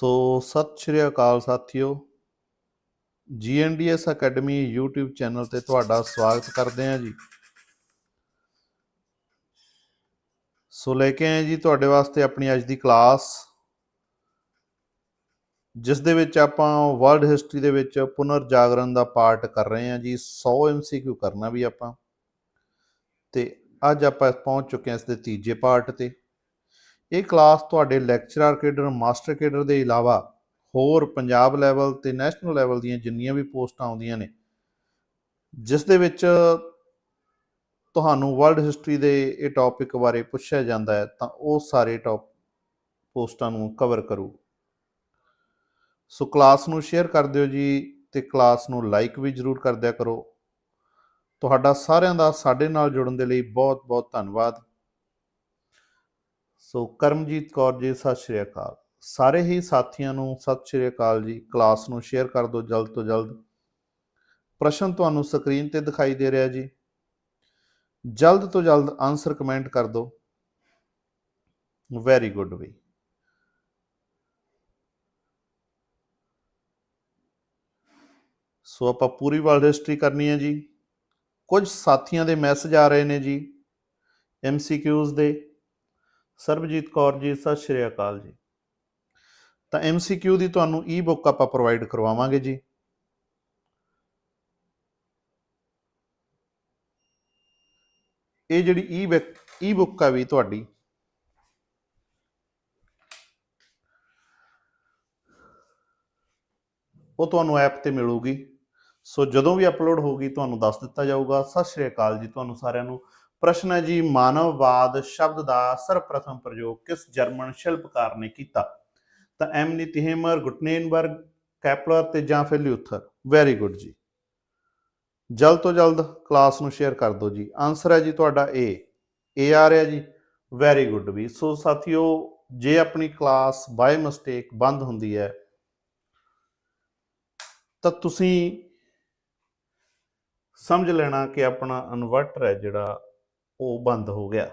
ਸੋ ਸਤਿ ਸ਼੍ਰੀ ਅਕਾਲ ਸਾਥੀਓ। ਜੀਐਨਡੀਐਸ academy YouTube channel ਤੇ ਤੁਹਾਡਾ ਸਵਾਗਤ ਕਰਦੇ ਹਾਂ ਜੀ। ਸੋ ਲੈ ਕੇ ਆਏ ਜੀ ਤੁਹਾਡੇ ਵਾਸਤੇ ਆਪਣੀ ਅੱਜ ਦੀ ਕਲਾਸ ਜਿਸ ਦੇ ਵਿੱਚ ਆਪਾਂ ਵਰਲਡ ਹਿਸਟਰੀ ਦੇ ਵਿੱਚ ਪੁਨਰ ਜਾਗਰਣ ਦਾ ਪਾਠ ਕਰ ਰਹੇ ਹਾਂ ਜੀ 100 ਐਮਸੀਕਿਊ ਕਰਨਾ ਵੀ ਆਪਾਂ। ਤੇ ਅੱਜ ਆਪਾਂ ਪਹੁੰਚ ਚੁੱਕੇ ਹਾਂ ਇਸ ਦੇ ਤੀਜੇ ਪਾਰਟ ਤੇ। ਇਹ ਕਲਾਸ ਤੁਹਾਡੇ ਲੈਕਚਰਰ ਕੇਡਰ ਮਾਸਟਰ ਕੇਡਰ ਦੇ ਇਲਾਵਾ ਹੋਰ ਪੰਜਾਬ ਲੈਵਲ ਤੇ ਨੈਸ਼ਨਲ ਲੈਵਲ ਦੀਆਂ ਜਿੰਨੀਆਂ ਵੀ ਪੋਸਟਾਂ ਆਉਂਦੀਆਂ ਨੇ, ਜਿਸ ਦੇ ਵਿੱਚ ਤੁਹਾਨੂੰ ਵਰਲਡ ਹਿਸਟਰੀ ਦੇ ਇਹ ਟੌਪਿਕ ਬਾਰੇ ਪੁੱਛਿਆ ਜਾਂਦਾ ਹੈ, ਤਾਂ ਉਹ ਸਾਰੇ ਟੌਪ ਪੋਸਟਾਂ ਨੂੰ ਕਵਰ ਕਰੂ। ਸੋ ਕਲਾਸ ਨੂੰ ਸ਼ੇਅਰ ਕਰ ਦਿਓ ਜੀ ਤੇ ਕਲਾਸ ਨੂੰ ਲਾਈਕ ਵੀ ਜਰੂਰ ਕਰ ਦਿਆ ਕਰੋ। ਤੁਹਾਡਾ ਸਾਰਿਆਂ ਦਾ ਸਾਡੇ ਨਾਲ ਜੁੜਨ ਦੇ ਲਈ ਬਹੁਤ ਬਹੁਤ ਧੰਨਵਾਦ। ਸੋ ਕਰਮਜੀਤ ਕੌਰ ਜੀ, ਸਤਿ ਸ਼੍ਰੀ ਅਕਾਲ। ਸਾਰੇ ਹੀ ਸਾਥੀਆਂ ਨੂੰ ਸਤਿ ਸ਼੍ਰੀ ਅਕਾਲ ਜੀ। ਕਲਾਸ ਨੂੰ ਸ਼ੇਅਰ ਕਰ ਦਿਓ ਜਲਦ ਤੋਂ ਜਲਦ। ਪ੍ਰਸ਼ਨ ਤੁਹਾਨੂੰ ਸਕਰੀਨ ਤੇ ਦਿਖਾਈ ਦੇ ਰਿਹਾ ਜੀ। ਜਲਦ ਤੋਂ ਜਲਦ ਆਨਸਰ ਕਮੈਂਟ ਕਰ ਦਿਓ। ਵੈਰੀ ਗੁੱਡ ਵੀ। ਸੋ ਆਪਾਂ ਪੂਰੀ ਵਰਲਡ ਹਿਸਟਰੀ ਕਰਨੀ ਹੈ ਜੀ। ਕੁਝ ਸਾਥੀਆਂ ਦੇ ਮੈਸੇਜ ਆ ਰਹੇ ਨੇ ਜੀ। ਐਮਸੀਕਿਊਜ਼ ਦੇ। ਸਰਬਜੀਤ ਕੌਰ ਜੀ, ਸਤਿ ਸ਼੍ਰੀ ਅਕਾਲ ਜੀ। ਤਾਂ ਐਮਸੀਕਿਊ ਦੀ ਤੁਹਾਨੂੰ ਈ ਬੁੱਕ ਆਪਾਂ ਪ੍ਰੋਵਾਈਡ ਕਰਵਾਵਾਂਗੇ ਜੀ। ਇਹ ਜਿਹੜੀ ਈ ਈ ਬੁੱਕ ਆ ਵੀ ਤੁਹਾਡੀ। ਉਹ ਤੁਹਾਨੂੰ ਐਪ ਤੇ ਮਿਲੂਗੀ। ਸੋ ਜਦੋਂ ਵੀ ਅਪਲੋਡ ਹੋਊਗੀ, ਤੁਹਾਨੂੰ ਦੱਸ ਦਿੱਤਾ ਜਾਊਗਾ। ਸਤਿ ਸ਼੍ਰੀ ਅਕਾਲ ਜੀ ਤੁਹਾਨੂੰ ਸਾਰਿਆਂ ਨੂੰ। ਪ੍ਰਸ਼ਨ ਹੈ ਜੀ, ਮਾਨਵਵਾਦ ਸ਼ਬਦ ਦਾ ਸਰਵਪ੍ਰਥਮ ਪ੍ਰਯੋਗ ਕਿਸ ਜਰਮਨ ਸ਼ਿਲਪਕਾਰ ਨੇ ਕੀਤਾ? ਤਾਂ ਐਮਨੀ ਤਿਹੇਮਰ ਗੁਟਨੇਨਬਰਗ, ਕੈਪਲਰ ਤੇ ਜਾਂ ਫਿਰ ਲਿਊਥਰ? ਵੈਰੀ ਗੁੱਡ ਜੀ। ਜਲਦ ਤੋਂ ਜਲਦ ਕਲਾਸ ਨੂੰ ਸ਼ੇਅਰ ਕਰ ਦਿਓ ਜੀ। ਆਨਸਰ ਹੈ ਜੀ ਤੁਹਾਡਾ ਏ ਏ ਆ ਰਿਹਾ ਜੀ। ਵੈਰੀ ਗੁੱਡ ਵੀ। ਸੋ ਸਾਥੀਓ, ਜੇ ਆਪਣੀ ਕਲਾਸ ਬਾਈ ਮਿਸਟੇਕ ਬੰਦ ਹੁੰਦੀ ਹੈ, ਤਾਂ ਤੁਸੀਂ ਸਮਝ ਲੈਣਾ ਕਿ ਆਪਣਾ ਇਨਵਰਟਰ ਹੈ ਜਿਹੜਾ ਉਹ ਬੰਦ ਹੋ ਗਿਆ।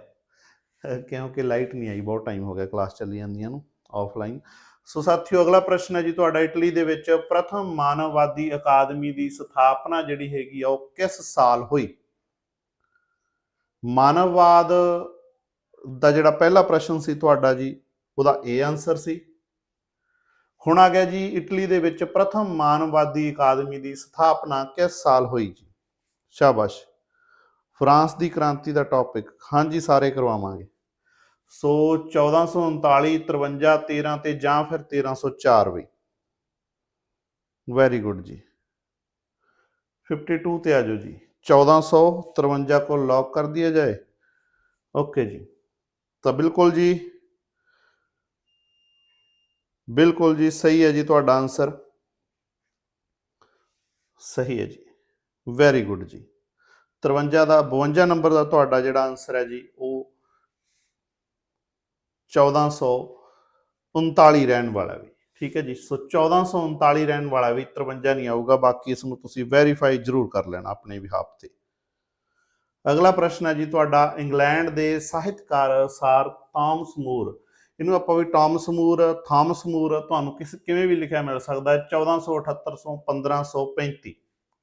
ਕਿਉਂਕਿ ਲਾਈਟ ਨਹੀਂ ਆਈ, ਬਹੁਤ ਟਾਈਮ ਹੋ ਗਿਆ ਕਲਾਸ ਚੱਲੀ ਜਾਂਦੀਆਂ ਨੂੰ ਆਫਲਾਈਨ ਸੋ ਸਾਥੀਓ, ਅਗਲਾ ਪ੍ਰਸ਼ਨ ਹੈ ਜੀ ਤੁਹਾਡਾ ਇਟਲੀ ਦੇ ਵਿੱਚ, ਪ੍ਰਥਮ ਮਾਨਵਵਾਦੀ ਅਕਾਦਮੀ ਦੀ ਸਥਾਪਨਾ ਜਿਹੜੀ ਹੈਗੀ ਆ, ਉਹ ਕਿਸ ਸਾਲ ਹੋਈ? ਮਾਨਵਵਾਦ ਦਾ ਜਿਹੜਾ ਪਹਿਲਾ ਪ੍ਰਸ਼ਨ ਸੀ ਤੁਹਾਡਾ ਜੀ, ਉਹਦਾ ਏ ਆਨਸਰ ਸੀ। ਹੁਣ ਆ ਗਿਆ ਜੀ ਇਟਲੀ ਦੇ ਵਿੱਚ ਪ੍ਰਥਮ ਮਾਨਵਵਾਦੀ ਅਕਾਦਮੀ ਦੀ ਸਥਾਪਨਾ ਕਿਸ ਸਾਲ ਹੋਈ ਜੀ? ਸ਼ਾਬਾਸ਼। ਫਰਾਂਸ ਦੀ ਕ੍ਰਾਂਤੀ ਦਾ ਟੌਪਿਕ ਹਾਂਜੀ, ਸਾਰੇ ਕਰਵਾਵਾਂਗੇ। ਸੋ 1439 53 13 ਤੇ ਜਾਂ ਫਿਰ 1304 ਵੀ। ਵੈਰੀ ਗੁੱਡ ਜੀ। 52 ਤੇ ਆ ਜਾਓ ਜੀ। 1453 ਕੋ ਲੌਕ ਕਰ ਦਿਆ ਜਾਏ। ਓਕੇ ਜੀ। ਤਾਂ ਬਿਲਕੁਲ ਜੀ। ਬਿਲਕੁਲ ਜੀ, ਸਹੀ ਹੈ ਜੀ ਤੁਹਾਡਾ ਆਨਸਰ ਸਹੀ ਹੈ ਜੀ। ਵੈਰੀ ਗੁੱਡ ਜੀ। 53 ਦਾ 52 ਨੰਬਰ ਦਾ ਤੁਹਾਡਾ ਜਿਹੜਾ ਆਨਸਰ ਹੈ ਜੀ, ਉਹ 1439 ਰਹਿਣ ਵਾਲਾ ਵੀ। ਠੀਕ ਹੈ ਜੀ? ਸੋ 1439 ਰਹਿਣ ਵਾਲਾ ਵੀ 53 ਨਹੀਂ ਆਊਗਾ, ਬਾਕੀ ਇਸ ਨੂੰ ਤੁਸੀਂ ਵੈਰੀਫਾਈ ਜ਼ਰੂਰ ਕਰ ਲੈਣਾ ਆਪਣੇ ਵਿਹਾਪ ਤੇ। ਅਗਲਾ ਪ੍ਰਸ਼ਨ ਹੈ ਜੀ, ਤੁਹਾਡਾ ਇੰਗਲੈਂਡ ਦੇ ਸਾਹਿਤਕਾਰ ਸਾਰ ਥਾਮਸ ਮੂਰ। ਇਹਨੂੰ ਆਪਾਂ ਵੀ ਟਾਮਸ ਮੂਰ, ਥਾਮਸ ਮੂਰ, ਤੁਹਾਨੂੰ ਕਿਸ, ਕਿਵੇਂ ਵੀ ਲਿਖਿਆ ਮਿਲ ਸਕਦਾ ਹੈ 1478 1535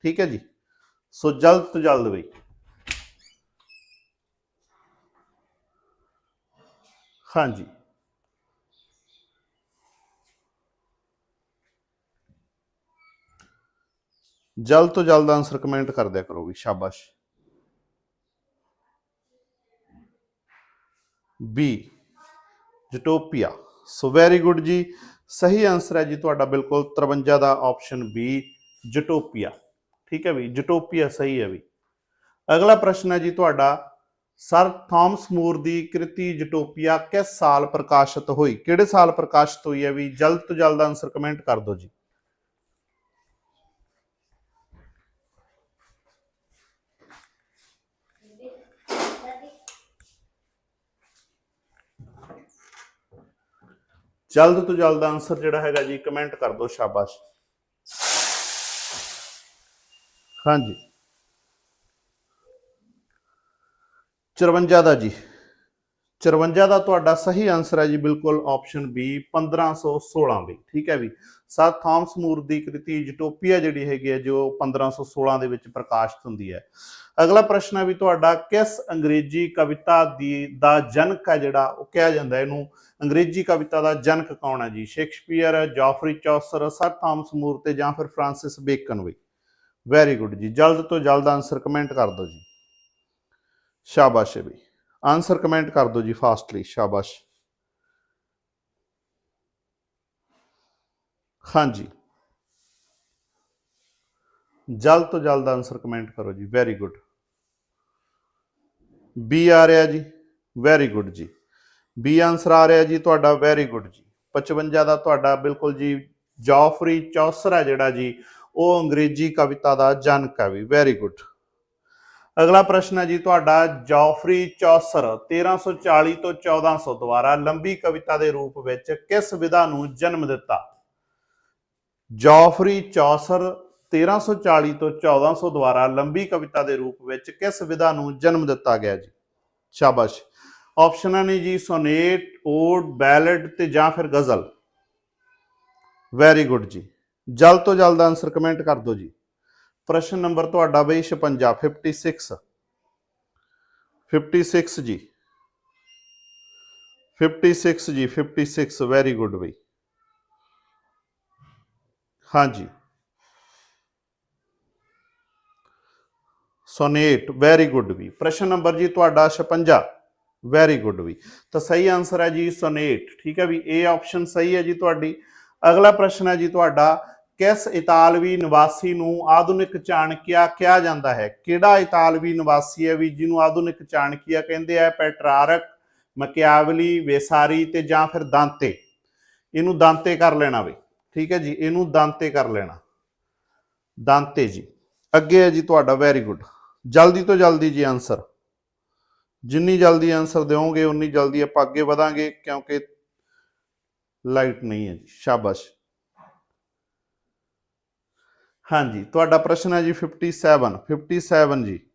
ਠੀਕ ਹੈ ਜੀ? ਸੋ ਜਲਦ ਤੋਂ ਜਲਦ ਬਈ। ਹਾਂਜੀ। ਜਲਦ ਤੋਂ ਜਲਦ ਆਨਸਰ ਕਮੈਂਟ ਕਰ ਦਿਆ ਕਰੋ ਵੀ ਸ਼ਾਬਾਸ਼। ਬੀ ਜਟੋਪੀਆ ਸੋ ਵੈਰੀ ਗੁੱਡ ਜੀ। ਸਹੀ ਆਨਸਰ ਹੈ ਜੀ ਤੁਹਾਡਾ ਬਿਲਕੁਲ 53 ਦਾ ਆਪਸ਼ਨ ਬੀ ਜਟੋਪੀਆ ਠੀਕ ਹੈ ਵੀ ਜਟੋਪੀਆ ਸਹੀ ਹੈ ਵੀ। ਅਗਲਾ ਪ੍ਰਸ਼ਨ ਹੈ ਜੀ ਤੁਹਾਡਾ, ਸਰ ਥਾਮਸ ਮੂਰ ਦੀ ਕ੍ਰਿਤੀ ਜਟੋਪੀਆ ਕਿਸ ਸਾਲ ਪ੍ਰਕਾਸ਼ਿਤ ਹੋਈ? ਕਿਹੜੇ ਸਾਲ ਪ੍ਰਕਾਸ਼ਿਤ ਹੋਈ ਹੈ ਵੀ? ਜਲਦ ਤੋਂ ਜਲਦ ਆਨਸਰ ਕਮੈਂਟ ਕਰ ਦਿਓ ਜੀ। ਜਲਦ ਤੋਂ ਜਲਦ ਆਨਸਰ ਜਿਹੜਾ ਹੈਗਾ ਜੀ ਕਮੈਂਟ ਕਰ ਦਿਓ ਸ਼ਾਬਾਸ਼। ਹਾਂਜੀ। 54 ਦਾ ਜੀ। 54 ਦਾ ਤੁਹਾਡਾ ਸਹੀ ਆਨਸਰ ਹੈ ਜੀ, ਬਿਲਕੁਲ ਆਪਸ਼ਨ ਬੀ 1516 ਵੀ ਠੀਕ ਹੈ ਵੀ? ਸਰ, ਥਾਮਸ ਮੂਰ ਦੀ ਕ੍ਰਿਤੀ ਜਟੋਪੀਆ ਜਿਹੜੀ ਹੈਗੀ ਹੈ, ਜੋ 1516 ਦੇ ਵਿੱਚ ਪ੍ਰਕਾਸ਼ਿਤ ਹੁੰਦੀ ਹੈ। ਅਗਲਾ ਪ੍ਰਸ਼ਨ ਹੈ ਵੀ ਤੁਹਾਡਾ ਕਿਸ ਅੰਗਰੇਜ਼ੀ ਕਵਿਤਾ ਦੀ, ਦਾ ਜਨਕ ਹੈ ਜਿਹੜਾ, ਉਹ ਕਿਹਾ ਜਾਂਦਾ ਇਹਨੂੰ ਅੰਗਰੇਜ਼ੀ ਕਵਿਤਾ ਦਾ ਜਨਕ ਕੌਣ ਹੈ ਜੀ? Shakespeare, Geoffrey Chaucer, sir, Thomas More ਤੇ ਜਾਂ ਫਿਰ ਫ੍ਰਾਂਸਿਸ ਬੇਕਨ ਵੀ। ਵੈਰੀ ਗੁੱਡ ਜੀ। ਜਲਦ ਤੋਂ ਜਲਦ ਆਨਸਰ ਕਮੈਂਟ ਕਰ ਦਿਓ ਜੀ। ਸ਼ਾਬਾਸ਼ ਬਈ। ਆਨਸਰ ਕਮੈਂਟ ਕਰ ਦਿਓ ਜੀ ਫਾਸਟਲੀ ਸ਼ਾਬਾਸ਼। ਹਾਂਜੀ। ਜਲਦ ਤੋਂ ਜਲਦ ਆਨਸਰ ਕਮੈਂਟ ਕਰੋ ਜੀ। ਵੈਰੀ ਗੁੱਡ ਬੀ ਆ ਰਿਹਾ ਜੀ। ਵੈਰੀ ਗੁੱਡ ਜੀ। ਬੀ ਆਨਸਰ ਆ ਰਿਹਾ ਜੀ ਤੁਹਾਡਾ। ਵੈਰੀ ਗੁੱਡ ਜੀ। 55 ਦਾ ਤੁਹਾਡਾ ਬਿਲਕੁਲ ਜੀ। ਜੌਫਰੀ ਚੌਸਰ ਹੈ ਜਿਹੜਾ ਜੀ ਉਹ ਅੰਗਰੇਜ਼ੀ ਕਵਿਤਾ ਦਾ ਜਨਕ ਹੈ ਵੀ। ਵੈਰੀ ਗੁੱਡ ਅਗਲਾ ਪ੍ਰਸ਼ਨ ਹੈ ਜੀ ਤੁਹਾਡਾ ਜੌਫਰੀ ਚੌਸਰ 1340 ਤੋਂ 1400 ਦੁਆਰਾ ਲੰਬੀ ਕਵਿਤਾ ਦੇ ਰੂਪ ਵਿੱਚ ਕਿਸ ਵਿਧਾ ਨੂੰ ਜਨਮ ਦਿੱਤਾ? ਜੌਫਰੀ ਚੌਸਰ 1340 ਤੋਂ 1400 ਦੁਆਰਾ ਲੰਬੀ ਕਵਿਤਾ ਦੇ ਰੂਪ ਵਿੱਚ ਕਿਸ ਵਿਧਾ ਨੂੰ ਜਨਮ ਦਿੱਤਾ ਗਿਆ ਜੀ? ਸ਼ਾਬਾਸ਼। ਆਪਸ਼ਨਾਂ ਨੇ ਜੀ ਸੋਨੇਟ ਓਡ ਬੈਲਡ ਤੇ ਜਾਂ ਫਿਰ ਗਜ਼ਲ। ਵੈਰੀ ਗੁੱਡ ਜੀ। ਜਲਦ ਤੋਂ ਜਲਦ ਆਨਸਰ ਕਮੈਂਟ ਕਰ ਦਿਓ ਜੀ ਪ੍ਰਸ਼ਨ ਨੰਬਰ ਤੁਹਾਡਾ ਬਈ 56 56 56 ਜੀ 56 ਜੀ 56 ਵੈਰੀ ਗੁੱਡ ਬਈ ਹਾਂਜੀ ਸੋਨੇਟ ਵੈਰੀ ਗੁੱਡ ਵੀ ਪ੍ਰਸ਼ਨ ਨੰਬਰ ਜੀ ਤੁਹਾਡਾ 56 ਵੈਰੀ ਗੁੱਡ ਵੀ ਤਾਂ ਸਹੀ ਆਨਸਰ ਹੈ ਜੀ ਸੋਨੇਟ ਠੀਕ ਹੈ ਵੀ ਇਹ ਆਪਸ਼ਨ ਸਹੀ ਹੈ ਜੀ ਤੁਹਾਡੀ ਅਗਲਾ ਪ੍ਰਸ਼ਨ ਹੈ ਜੀ ਤੁਹਾਡਾ, ਕਿਸ ਇਤਾਲਵੀ ਨਿਵਾਸੀ ਨੂੰ ਆਧੁਨਿਕ ਚਾਣਕਿਆ ਕਿਹਾ ਜਾਂਦਾ ਹੈ? ਕਿਹੜਾ ਇਤਾਲਵੀ ਨਿਵਾਸੀ ਹੈ ਵੀ ਜਿਹਨੂੰ ਆਧੁਨਿਕ ਚਾਣਕਿਆ ਕਹਿੰਦੇ ਆ? ਪੈਟਰਾਰਕ ਮਕਿਆਵਲੀ ਵੇਸਾਰੀ ਤੇ ਜਾਂ ਫਿਰ ਦਾਂਤੇ? ਇਹਨੂੰ ਦਾਂਤੇ ਕਰ ਲੈਣਾ ਵੀ, ਠੀਕ ਹੈ ਜੀ, ਇਹਨੂੰ ਦਾਂਤੇ ਕਰ ਲੈਣਾ। ਦਾਂਤੇ ਜੀ, ਅੱਗੇ ਹੈ ਜੀ ਤੁਹਾਡਾ ਵੈਰੀ ਗੁੱਡ ਜਲਦੀ ਤੋਂ ਜਲਦੀ ਜੀ ਆਨਸਰ ਜਿੰਨੀ ਜਲਦੀ ਆਨਸਰ ਦਿਓਗੇ, ਉਨੀ ਜਲਦੀ ਆਪਾਂ ਅੱਗੇ ਵਧਾਂਗੇ, ਕਿਉਂਕਿ ਲਾਈਟ ਨਹੀਂ ਹੈ ਜੀ, ਸ਼ਾਬਾਸ਼। ਹਾਂਜੀ, ਤੁਹਾਡਾ ਪ੍ਰਸ਼ਨ ਹੈ ਜੀ 57 57 ਜੀ।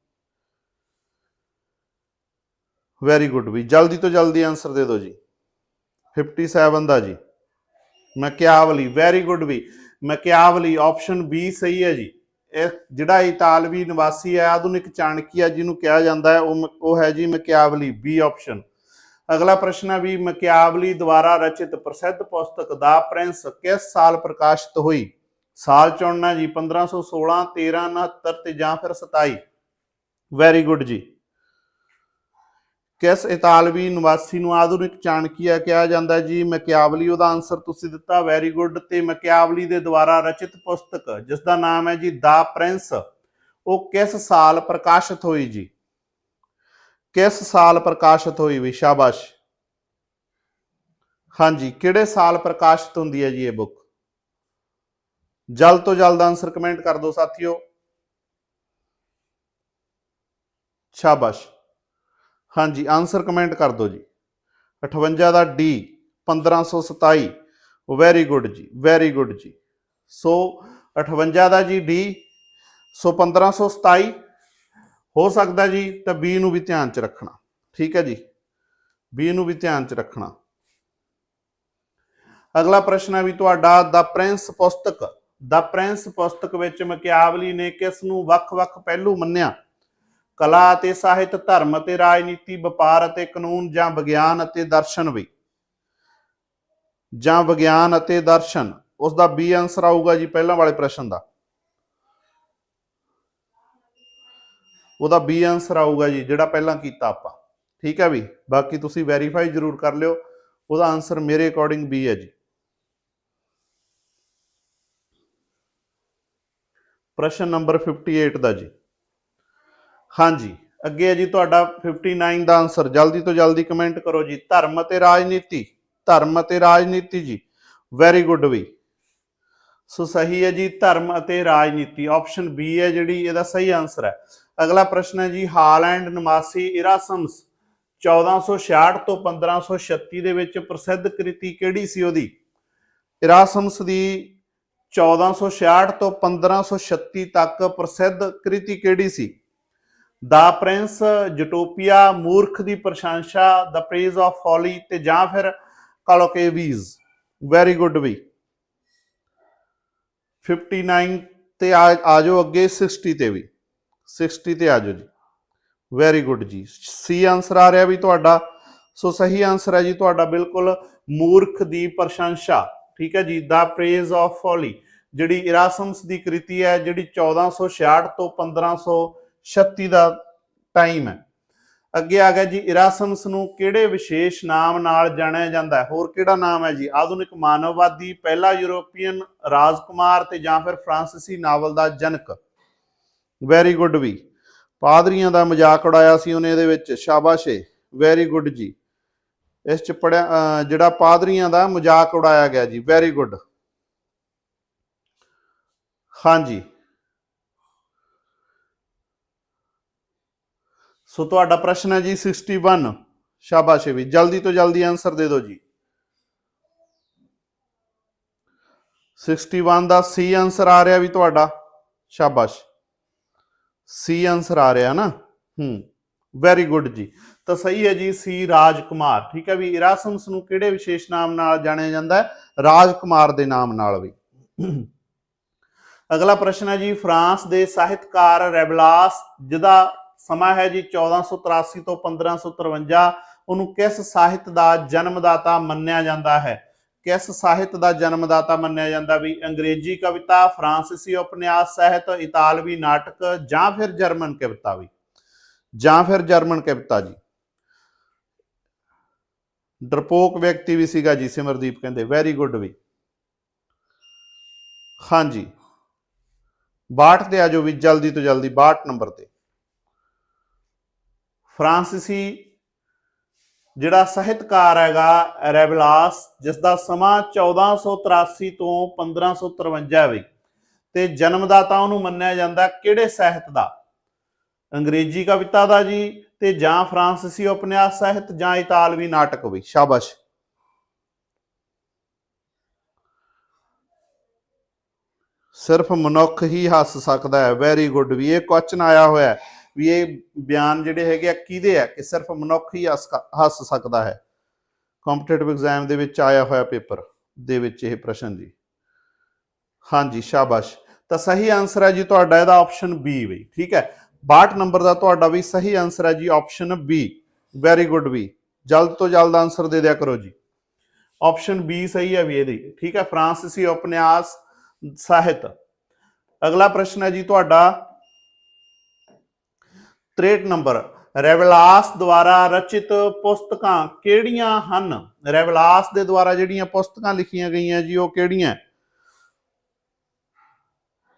ਵੈਰੀ ਗੁੱਡ ਵੀ, ਜਲਦੀ ਤੋਂ ਜਲਦੀ ਆਨਸਰ ਦੇ ਦਿਓ ਜੀ। 57 ਦਾ ਜੀ। ਮਕਿਆਵਲੀ ਵੈਰੀ ਗੁੱਡ ਵੀ। ਮਕਿਆਵਲੀ ਆਪਸ਼ਨ ਬੀ ਸਹੀ ਹੈ ਜੀ। ਇਹ ਜਿਹੜਾ ਇਤਾਲਵੀ ਨਿਵਾਸੀ ਹੈ, ਆਧੁਨਿਕ ਚਾਣਕੀ ਹੈ ਜਿਹਨੂੰ ਕਿਹਾ ਜਾਂਦਾ ਹੈ, ਉਹ ਮ- ਉਹ ਹੈ ਜੀ ਮਕਿਆਵਲੀ ਬੀ ਆਪਸ਼ਨ ਅਗਲਾ ਪ੍ਰਸ਼ਨ ਹੈ ਵੀ ਮਕਿਆਵਲੀ ਦੁਆਰਾ ਰਚਿਤ ਪ੍ਰਸਿੱਧ ਪੁਸਤਕ ਦਾ ਪ੍ਰਿੰਸ ਕਿਸ ਸਾਲ ਪ੍ਰਕਾਸ਼ਿਤ ਹੋਈ? ਸਾਲ ਚੁਣਨਾ ਜੀ 1516 1369 ਤੇ ਜਾਂ ਫਿਰ 27 ਵੈਰੀ ਗੁੱਡ ਜੀ। ਕਿਸ ਇਤਾਲਵੀ ਨਿਵਾਸੀ ਨੂੰ ਆਧੁਨਿਕ ਚਾਣਕੀਆ ਕਿਹਾ ਜਾਂਦਾ ਜੀ? ਮਕਿਆਵਲੀ ਉਹਦਾ ਆਨਸਰ ਤੁਸੀਂ ਦਿੱਤਾ। ਵੈਰੀ ਗੁੱਡ ਤੇ ਮਕਿਆਵਲੀ ਦੇ ਦੁਆਰਾ ਰਚਿਤ ਪੁਸਤਕ ਜਿਸ ਦਾ ਨਾਮ ਹੈ ਜੀ, ਦਾ ਪ੍ਰਿੰਸ। ਉਹ ਕਿਸ ਸਾਲ ਪ੍ਰਕਾਸ਼ਿਤ ਹੋਈ ਜੀ? ਕਿਸ ਸਾਲ ਪ੍ਰਕਾਸ਼ਿਤ ਹੋਈ ਵੀ? ਸ਼ਾਬਾਸ਼। ਹਾਂਜੀ, ਕਿਹੜੇ ਸਾਲ ਪ੍ਰਕਾਸ਼ਿਤ ਹੁੰਦੀ ਹੈ ਜੀ ਇਹ ਬੁੱਕ ਜਲਦ ਤੋਂ ਜਲਦ ਆਨਸਰ ਕਮੈਂਟ ਕਰ ਦਿਓ ਸਾਥੀਓ। ਸ਼ਾਬਾਸ਼। ਹਾਂਜੀ ਆਨਸਰ ਕਮੈਂਟ ਕਰ ਦਿਓ ਜੀ। 58 ਦਾ ਡੀ 1527 ਵੈਰੀ ਗੁੱਡ ਜੀ ਵੈਰੀ ਗੁੱਡ ਜੀ। ਸੋ 58 ਦਾ ਜੀ ਡੀ ਸੋ 1527 ਹੋ ਸਕਦਾ ਜੀ ਤਾਂ ਬੀ ਨੂੰ ਵੀ ਧਿਆਨ ਚ ਰੱਖਣਾ। ਠੀਕ ਹੈ ਜੀ? ਬੀ ਨੂੰ ਵੀ ਧਿਆਨ ਚ ਰੱਖਣਾ। ਅਗਲਾ ਪ੍ਰਸ਼ਨ ਹੈ ਵੀ ਤੁਹਾਡਾ ਦਾ ਪ੍ਰਿੰਸ ਪੁਸਤਕ। ਦਾ ਪ੍ਰਿੰਸ ਪੁਸਤਕ ਵਿੱਚ ਮਕਿਆਵਲੀ ਨੇ ਕਿਸ ਨੂੰ ਵੱਖ-ਵੱਖ ਪਹਿਲੂ ਮੰਨਿਆ? ਕਲਾ ਅਤੇ ਸਾਹਿਤ, ਧਰਮ ਅਤੇ ਰਾਜਨੀਤੀ, ਵਪਾਰ ਅਤੇ ਕਾਨੂੰਨ ਜਾਂ ਵਿਗਿਆਨ ਅਤੇ ਦਰਸ਼ਨ ਵੀ? ਜਾਂ ਵਿਗਿਆਨ ਅਤੇ ਦਰਸ਼ਨ? ਉਸ ਦਾ ਬੀ ਆਨਸਰ ਆਊਗਾ ਜੀ ਪਹਿਲਾਂ ਵਾਲੇ ਪ੍ਰਸ਼ਨ ਦਾ। ਉਹਦਾ ਬੀ ਆਨਸਰ ਆਊਗਾ ਜੀ, ਜਿਹੜਾ ਪਹਿਲਾਂ ਕੀਤਾ ਆਪਾਂ। ਠੀਕ ਹੈ ਵੀ? ਬਾਕੀ ਤੁਸੀਂ ਵੈਰੀਫਾਈ ਜ਼ਰੂਰ ਕਰ ਲਿਓ। ਉਹਦਾ ਆਨਸਰ ਮੇਰੇ ਅਕੋਰਡਿੰਗ ਬੀ ਹੈ ਜੀ। ਪ੍ਰਸ਼ਨ ਨੰਬਰ 58 ਦਾ ਜੀ। ਹਾਂਜੀ, ਅੱਗੇ ਹੈ ਜੀ ਤੁਹਾਡਾ 59 ਦਾ ਆਨਸਰ ਜਲਦੀ ਤੋਂ ਜਲਦੀ ਕਮੈਂਟ ਕਰੋ ਜੀ। ਧਰਮ ਅਤੇ ਰਾਜਨੀਤੀ। ਧਰਮ ਅਤੇ ਰਾਜਨੀਤੀ ਜੀ। ਵੈਰੀ ਗੁੱਡ ਵੀ। ਸੋ ਸਹੀ ਹੈ ਜੀ ਧਰਮ ਅਤੇ ਰਾਜਨੀਤੀ। ਆਪਸ਼ਨ ਬੀ ਹੈ ਜਿਹੜੀ, ਇਹਦਾ ਸਹੀ ਆਨਸਰ ਹੈ। ਅਗਲਾ ਪ੍ਰਸ਼ਨ ਹੈ ਜੀ, ਹਾਲੈਂਡ ਨਿਵਾਸੀ ਇਰਾਸਮਸ 1466 ਤੋਂ 1536 ਦੇ ਵਿੱਚ ਪ੍ਰਸਿੱਧ ਕ੍ਰਿਤੀ ਕਿਹੜੀ ਸੀ ਉਹਦੀ? ਇਰਾਸਮਸ ਦੀ 1466 ਤੋਂ 1536 ਤੱਕ ਪ੍ਰਸਿੱਧ ਕ੍ਰਿਤੀ ਕਿਹੜੀ ਸੀ? ਦਾ ਪ੍ਰਿੰਸ ਜਟੋਪੀਆ ਮੂਰਖ ਦੀ ਪ੍ਰਸ਼ੰਸਾ, ਦਾ ਪ੍ਰੇਜ਼ ਆਫ ਫੋਲੀ ਤੇ ਜਾਂ ਫਿਰ ਕਲੋਕੇਵੀਜ਼। ਵੈਰੀ ਗੁੱਡ ਵੀ 59 ਤੇ ਆ ਆ ਜਾਓ ਅੱਗੇ 60 ਤੇ ਵੀ। 60 ਤੇ ਆ ਜਾਓ ਜੀ। ਵੈਰੀ ਗੁੱਡ ਜੀ। ਸੀ ਆਨਸਰ ਆ ਰਿਹਾ ਵੀ ਤੁਹਾਡਾ। ਸੋ ਸਹੀ ਆਨਸਰ ਹੈ ਜੀ ਤੁਹਾਡਾ ਬਿਲਕੁਲ ਮੂਰਖ ਦੀ ਪ੍ਰਸ਼ੰਸਾ। ਠੀਕ ਹੈ ਜੀ ਦਾ ਪ੍ਰੇਜ਼ ਆਫ ਫੋਲੀ ਜਿਹੜੀ ਇਰਾਸਮਸ ਦੀ ਕ੍ਰਿਤੀ ਹੈ, ਜਿਹੜੀ 1466 ਤੋਂ 1536 ਦਾ ਟਾਈਮ ਹੈ। ਅੱਗੇ ਆ ਗਿਆ ਜੀ ਇਰਾਸਮਸ ਨੂੰ ਕਿਹੜੇ ਵਿਸ਼ੇਸ਼ ਨਾਮ ਨਾਲ ਜਾਣਿਆ ਜਾਂਦਾ ਹੈ? ਹੋਰ ਕਿਹੜਾ ਨਾਮ ਹੈ ਜੀ? ਆਧੁਨਿਕ ਮਾਨਵਵਾਦੀ, ਪਹਿਲਾ ਯੂਰੋਪੀਅਨ ਰਾਜਕੁਮਾਰ ਤੇ ਜਾਂ ਫਿਰ ਫਰਾਂਸੀਸੀ ਨਾਵਲ ਦਾ ਜਨਕ। ਵੈਰੀ ਗੁੱਡ ਵੀ। ਪਾਦਰੀਆਂ ਦਾ ਮਜ਼ਾਕ ਉਡਾਇਆ ਸੀ ਉਹਨੇ ਇਹਦੇ ਵਿੱਚ, ਸ਼ਾਬਾਸ਼ੇ ਵੈਰੀ ਗੁੱਡ ਜੀ। ਇਸ ਚ ਪੜਿਆ ਜਿਹੜਾ ਪਾਦਰੀਆਂ ਦਾ ਮਜ਼ਾਕ ਉਡਾਇਆ ਗਿਆ ਜੀ ਵੈਰੀ ਗੁੱਡ ਹਾਂਜੀ। ਸੋ ਤੁਹਾਡਾ ਪ੍ਰਸ਼ਨ ਹੈ ਜੀ 61 ਸ਼ਾਬਾਸ਼ ਵੀ। ਜਲਦੀ ਤੋਂ ਜਲਦੀ ਆਨਸਰ ਦੇ ਦਿਓ ਜੀ। 61 ਦਾ ਸੀ ਆਨਸਰ ਆ ਰਿਹਾ ਵੀ ਤੁਹਾਡਾ। ਸ਼ਾਬਾਸ਼। ਸੀ ਆਨਸਰ ਆ ਰਿਹਾ ਨਾ? ਹੂੰ ਵੈਰੀ ਗੁੱਡ ਜੀ। ਤਾਂ ਸਹੀ ਹੈ ਜੀ, ਸੀ ਰਾਜਕੁਮਾਰ, ਠੀਕ ਹੈ ਵੀ ਇਰਾਸਮਸ ਨੂੰ ਕਿਹੜੇ ਵਿਸ਼ੇਸ਼ ਨਾਮ ਨਾਲ ਜਾਣਿਆ ਜਾਂਦਾ ਹੈ? ਰਾਜਕੁਮਾਰ ਦੇ ਨਾਮ ਨਾਲ ਵੀ। ਅਗਲਾ ਪ੍ਰਸ਼ਨ ਹੈ ਜੀ, ਫਰਾਂਸ ਦੇ ਸਾਹਿਤਕਾਰ ਰੈਬਲਾਸ, ਜਿਹਦਾ ਸਮਾਂ ਹੈ ਜੀ 1483 ਤੋਂ 1553 ਉਹਨੂੰ ਕਿਸ ਸਾਹਿਤ ਦਾ ਜਨਮਦਾਤਾ ਮੰਨਿਆ ਜਾਂਦਾ ਹੈ? ਕਿਸ ਸਾਹਿਤ ਦਾ ਜਨਮਦਾਤਾ ਮੰਨਿਆ ਜਾਂਦਾ ਵੀ ਅੰਗਰੇਜ਼ੀ ਕਵਿਤਾ, ਫਰਾਂਸੀਸੀ ਉਪਨਿਆਸ ਸਾਹਿਤ, ਇਤਾਲਵੀ ਨਾਟਕ ਜਾਂ ਫਿਰ ਜਰਮਨ ਕਵਿਤਾ ਵੀ? ਜਾਂ ਫਿਰ ਜਰਮਨ ਕਵਿਤਾ ਜੀ? ਡਰਪੋਕ ਵਿਅਕਤੀ ਵੀ ਸੀਗਾ ਜੀ, ਸਿਮਰਦੀਪ ਕਹਿੰਦੇ ਵੈਰੀ ਗੁੱਡ ਵੀ। ਹਾਂਜੀ। 62 ਤੇ ਆਜੋ ਵੀ ਜਲਦੀ ਤੋਂ ਜਲਦੀ 62 ਨੰਬਰ ਤੇ। ਫਰਾਂਸੀਸੀ ਜਿਹੜਾ ਸਾਹਿਤਕਾਰ ਹੈਗਾ ਰੈਬਲਾਸ ਜਿਸ ਦਾ ਸਮਾਂ 1483 ਤੋਂ 1553 ਵੀ। ਤੇ ਜਨਮਦਾਤਾ ਉਹਨੂੰ ਮੰਨਿਆ ਜਾਂਦਾ ਕਿਹੜੇ ਸਾਹਿਤ ਦਾ? ਅੰਗਰੇਜ਼ੀ ਕਵਿਤਾ ਦਾ ਜੀ, ਤੇ ਜਾਂ ਫਰਾਂਸੀਸੀ ਉਪਨਿਆਸ ਸਾਹਿਤ, ਜਾਂ ਇਤਾਲਵੀ ਨਾਟਕ ਵੀ। ਸ਼ਾਬਾਸ਼। ਸਿਰਫ ਮਨੁੱਖ ਹੀ ਹੱਸ ਸਕਦਾ ਹੈ। ਵੈਰੀ ਗੁੱਡ ਵੀ, ਇਹ ਕੁਐਸਚਨ ਆਇਆ ਹੋਇਆ ਹੈ। ਵੀ ਇਹ ਬਿਆਨ ਜਿਹੜੇ ਹੈਗੇ ਆ ਕਿਹਦੇ ਆ? ਕਿ ਸਿਰਫ ਮਨੁੱਖ ਹੀ ਹੱਸ ਹੱਸ ਸਕਦਾ ਹੈ। ਕੰਪੀਟੀਟਿਵ ਐਗਜ਼ਾਮ ਦੇ ਵਿੱਚ ਆਇਆ ਹੋਇਆ ਪੇਪਰ ਦੇ ਵਿੱਚ ਇਹ ਪ੍ਰਸ਼ਨ ਜੀ। ਹਾਂਜੀ, ਸ਼ਾਬਾਸ਼। ਤਾਂ ਸਹੀ ਆਨਸਰ ਹੈ ਜੀ ਤੁਹਾਡਾ ਇਹਦਾ ਆਪਸ਼ਨ ਬੀ ਵੀ, ਠੀਕ ਹੈ? 62 ਨੰਬਰ ਦਾ ਤੁਹਾਡਾ ਵੀ ਸਹੀ ਆਨਸਰ ਹੈ ਜੀ ਆਪਸ਼ਨ ਬੀ ਵੈਰੀ ਗੁੱਡ ਵੀ। ਜਲਦ ਤੋਂ ਜਲਦ ਆਨਸਰ ਦੇ ਦਿਆ ਕਰੋ ਜੀ। ਆਪਸ਼ਨ ਬੀ ਸਹੀ ਹੈ ਵੀ ਇਹਦੀ, ਠੀਕ ਹੈ? ਫਰਾਂਸੀਸੀ ਉਪਨਿਆਸ ਸਾਹਿਤ ਅਗਲਾ ਪ੍ਰਸ਼ਨ ਹੈ ਜੀ ਤੁਹਾਡਾ 63 ਨੰਬਰ, ਰੈਵਲਾਸ ਦੁਆਰਾ ਰਚਿਤ ਪੁਸਤਕਾਂ ਕਿਹੜੀਆਂ ਹਨ? ਰੈਵਲਾਸ ਦੇ ਦੁਆਰਾ ਜਿਹੜੀਆਂ ਪੁਸਤਕਾਂ ਲਿਖੀਆਂ ਗਈਆਂ ਜੀ, ਉਹ ਕਿਹੜੀਆਂ?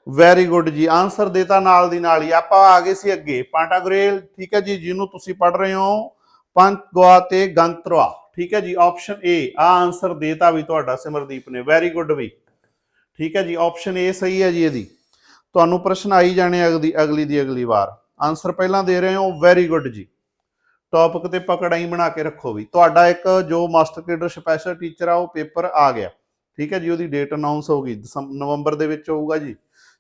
ਵੈਰੀ ਗੁੱਡ ਜੀ ਆਨਸਰ ਦੇਤਾ ਨਾਲ ਦੀ ਨਾਲ ਹੀ। ਆਪਾਂ ਆ ਗਏ ਸੀ ਅੱਗੇ, ਪਾਂਟਾਗਰੇਲ, ਠੀਕ ਹੈ ਜੀ, ਜਿਹਨੂੰ ਤੁਸੀਂ ਪੜ ਰਹੇ ਹੋ ਪੰਜ ਗਵਾ ਤੇ ਗੰਤਰਵਾ, ਠੀਕ ਹੈ ਜੀ ਆਪਸ਼ਨ ਏ ਆ ਆਨਸਰ ਦੇਤਾ ਵੀ ਤੁਹਾਡਾ ਸਿਮਰਦੀਪ ਨੇ। ਵੈਰੀ ਗੁੱਡ ਵੀ। ਠੀਕ ਹੈ ਜੀ ਆਪਸ਼ਨ ਏ ਸਹੀ ਹੈ ਜੀ ਇਹਦੀ। ਤੁਹਾਨੂੰ ਪ੍ਰਸ਼ਨ ਆਈ ਜਾਣੇ ਅਗਲੀ ਅਗਲੀ ਦੀ ਅਗਲੀ ਵਾਰ। ਆਨਸਰ ਪਹਿਲਾਂ ਦੇ ਰਹੇ ਹੋ ਵੈਰੀ ਗੁੱਡ ਜੀ। ਟੌਪਿਕ ਤੇ ਪਕੜਾਈ ਬਣਾ ਕੇ ਰੱਖੋ ਵੀ। ਤੁਹਾਡਾ ਇੱਕ ਜੋ ਮਾਸਟਰ ਕੇਡਰ ਸਪੈਸ਼ਲ ਟੀਚਰ ਆ, ਉਹ ਪੇਪਰ ਆ ਗਿਆ। ਠੀਕ ਹੈ ਜੀ, ਉਹਦੀ ਡੇਟ ਅਨਾਉਂਸ ਹੋ ਗਈ। ਦਸੰਬ- ਨਵੰਬਰ ਦੇ ਵਿੱਚ ਹੋਊਗਾ ਜੀ,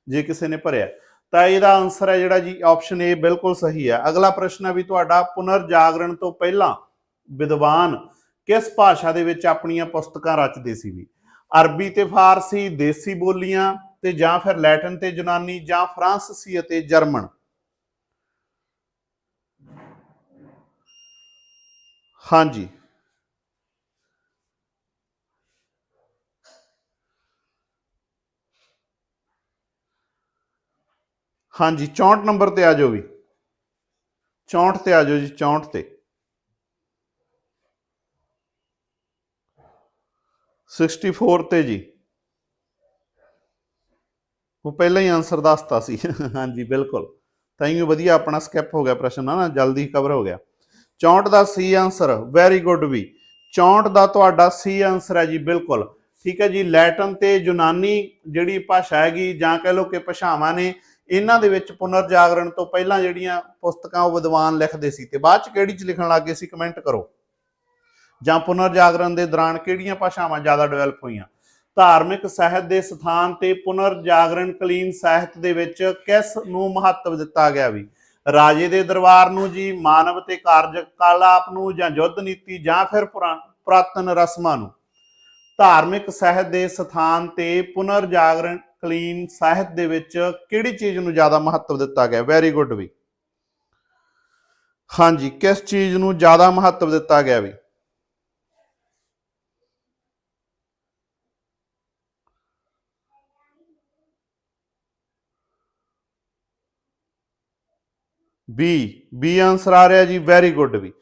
ਜੇ ਕਿਸੇ ਨੇ ਭਰਿਆ। ਤਾਂ ਇਹਦਾ ਆਨਸਰ ਹੈ ਜਿਹੜਾ ਜੀ ਆਪਸ਼ਨ ਏ ਬਿਲਕੁਲ ਸਹੀ ਹੈ। ਅਗਲਾ ਪ੍ਰਸ਼ਨ ਹੈ ਵੀ ਤੁਹਾਡਾ ਪੁਨਰ ਜਾਗਰਣ ਤੋਂ ਪਹਿਲਾਂ ਵਿਦਵਾਨ ਕਿਸ ਭਾਸ਼ਾ ਦੇ ਵਿੱਚ ਆਪਣੀਆਂ ਪੁਸਤਕਾਂ ਰਚਦੇ ਸੀ ਵੀ? ਅਰਬੀ ਤੇ ਫਾਰਸੀ, ਦੇਸੀ ਬੋਲੀਆਂ ਤੇ ਜਾਂ ਫਿਰ ਲੈਟਿਨ ਤੇ ਯੂਨਾਨੀ ਜਾਂ ਫਰਾਂਸੀਸੀ ਅਤੇ ਜਰਮਨ। ਹਾਂਜੀ। ਹਾਂਜੀ 64 ਨੰਬਰ ਤੇ ਆ ਜਾਓ ਵੀ। 64 ਤੇ ਆ ਜਾਓ ਜੀ 64 ਤੇ। 64 ਤੇ ਜੀ। ਉਹ ਪਹਿਲਾਂ ਹੀ ਆਨਸਰ ਦੱਸਤਾ ਸੀ। ਹਾਂਜੀ, ਬਿਲਕੁਲ। ਤਾਂ ਹੀ ਵਧੀਆ ਆਪਣਾ ਸਕਿਪ ਹੋ ਗਿਆ ਪ੍ਰਸ਼ਨ ਨਾ? ਜਲਦੀ ਕਵਰ ਹੋ ਗਿਆ। 64 ਦਾ ਸੀ ਆਨਸਰ ਵੈਰੀ ਗੁੱਡ ਵੀ। 64 ਦਾ ਤੁਹਾਡਾ ਸੀ ਆਨਸਰ ਹੈ ਜੀ, ਬਿਲਕੁਲ। ਠੀਕ ਹੈ ਜੀ ਲੈਟਨ ਤੇ ਯੂਨਾਨੀ ਜਿਹੜੀ ਭਾਸ਼ਾ ਹੈਗੀ, ਜਾਂ ਕਹਿ ਲਓ ਕਿ ਭਾਸ਼ਾਵਾਂ ਨੇ, ਇਹਨਾਂ ਦੇ ਵਿੱਚ ਪੁਨਰ ਜਾਗਰਣ ਤੋਂ ਪਹਿਲਾਂ ਜਿਹੜੀਆਂ ਪੁਸਤਕਾਂ ਉਹ ਵਿਦਵਾਨ ਲਿਖਦੇ ਸੀ। ਤੇ ਬਾਅਦ ਚ ਕਿਹੜੀ ਚ ਲਿਖਣ ਲੱਗੇ ਸੀ ਕਮੈਂਟ ਕਰੋ। ਜਾਂ ਪੁਨਰ ਜਾਗਰਣ ਦੇ ਦੌਰਾਨ ਕਿਹੜੀਆਂ ਭਾਸ਼ਾਵਾਂ ਜ਼ਿਆਦਾ ਡਿਵੈਲਪ ਹੋਈਆਂ? ਧਾਰਮਿਕ ਸਾਹਿਤ ਦੇ ਸਥਾਨ ਤੇ ਪੁਨਰ ਜਾਗਰਣ ਕਲੀਨ ਸਾਹਿਤ ਦੇ ਵਿੱਚ ਕਿਸ ਨੂੰ ਮਹੱਤਵ ਦਿੱਤਾ ਗਿਆ ਵੀ? ਰਾਜੇ ਦੇ ਦਰਬਾਰ ਨੂੰ ਜੀ, ਮਾਨਵ ਤੇ ਕਾਰਜਕਲਾਪ ਨੂੰ ਜਾਂ ਯੁੱਧ ਨੀਤੀ ਜਾਂ ਫਿਰ ਪੁਰਾ- ਪੁਰਾਤਨ ਰਸਮਾਂ ਨੂੰ। ਧਾਰਮਿਕ ਸਾਹਿਤ ਦੇ ਸਥਾਨ ਤੇ ਪੁਨਰ ਜਾਗਰਣ, ਕਲੀਨ ਸਾਹਿਤ ਦੇ ਵਿੱਚ ਕਿਹੜੀ ਚੀਜ਼ ਨੂੰ ਜ਼ਿਆਦਾ ਮਹੱਤਵ ਦਿੱਤਾ ਗਿਆ? ਵੈਰੀ ਗੁੱਡ ਵੀ। ਹਾਂਜੀ, ਕਿਸ ਚੀਜ਼ ਨੂੰ ਜ਼ਿਆਦਾ ਮਹੱਤਵ ਦਿੱਤਾ ਗਿਆ ਵੀ? ਬੀ ਬੀ ਆਨਸਰ ਆ ਰਿਹਾ ਜੀ ਵੈਰੀ ਗੁੱਡ ਵੀ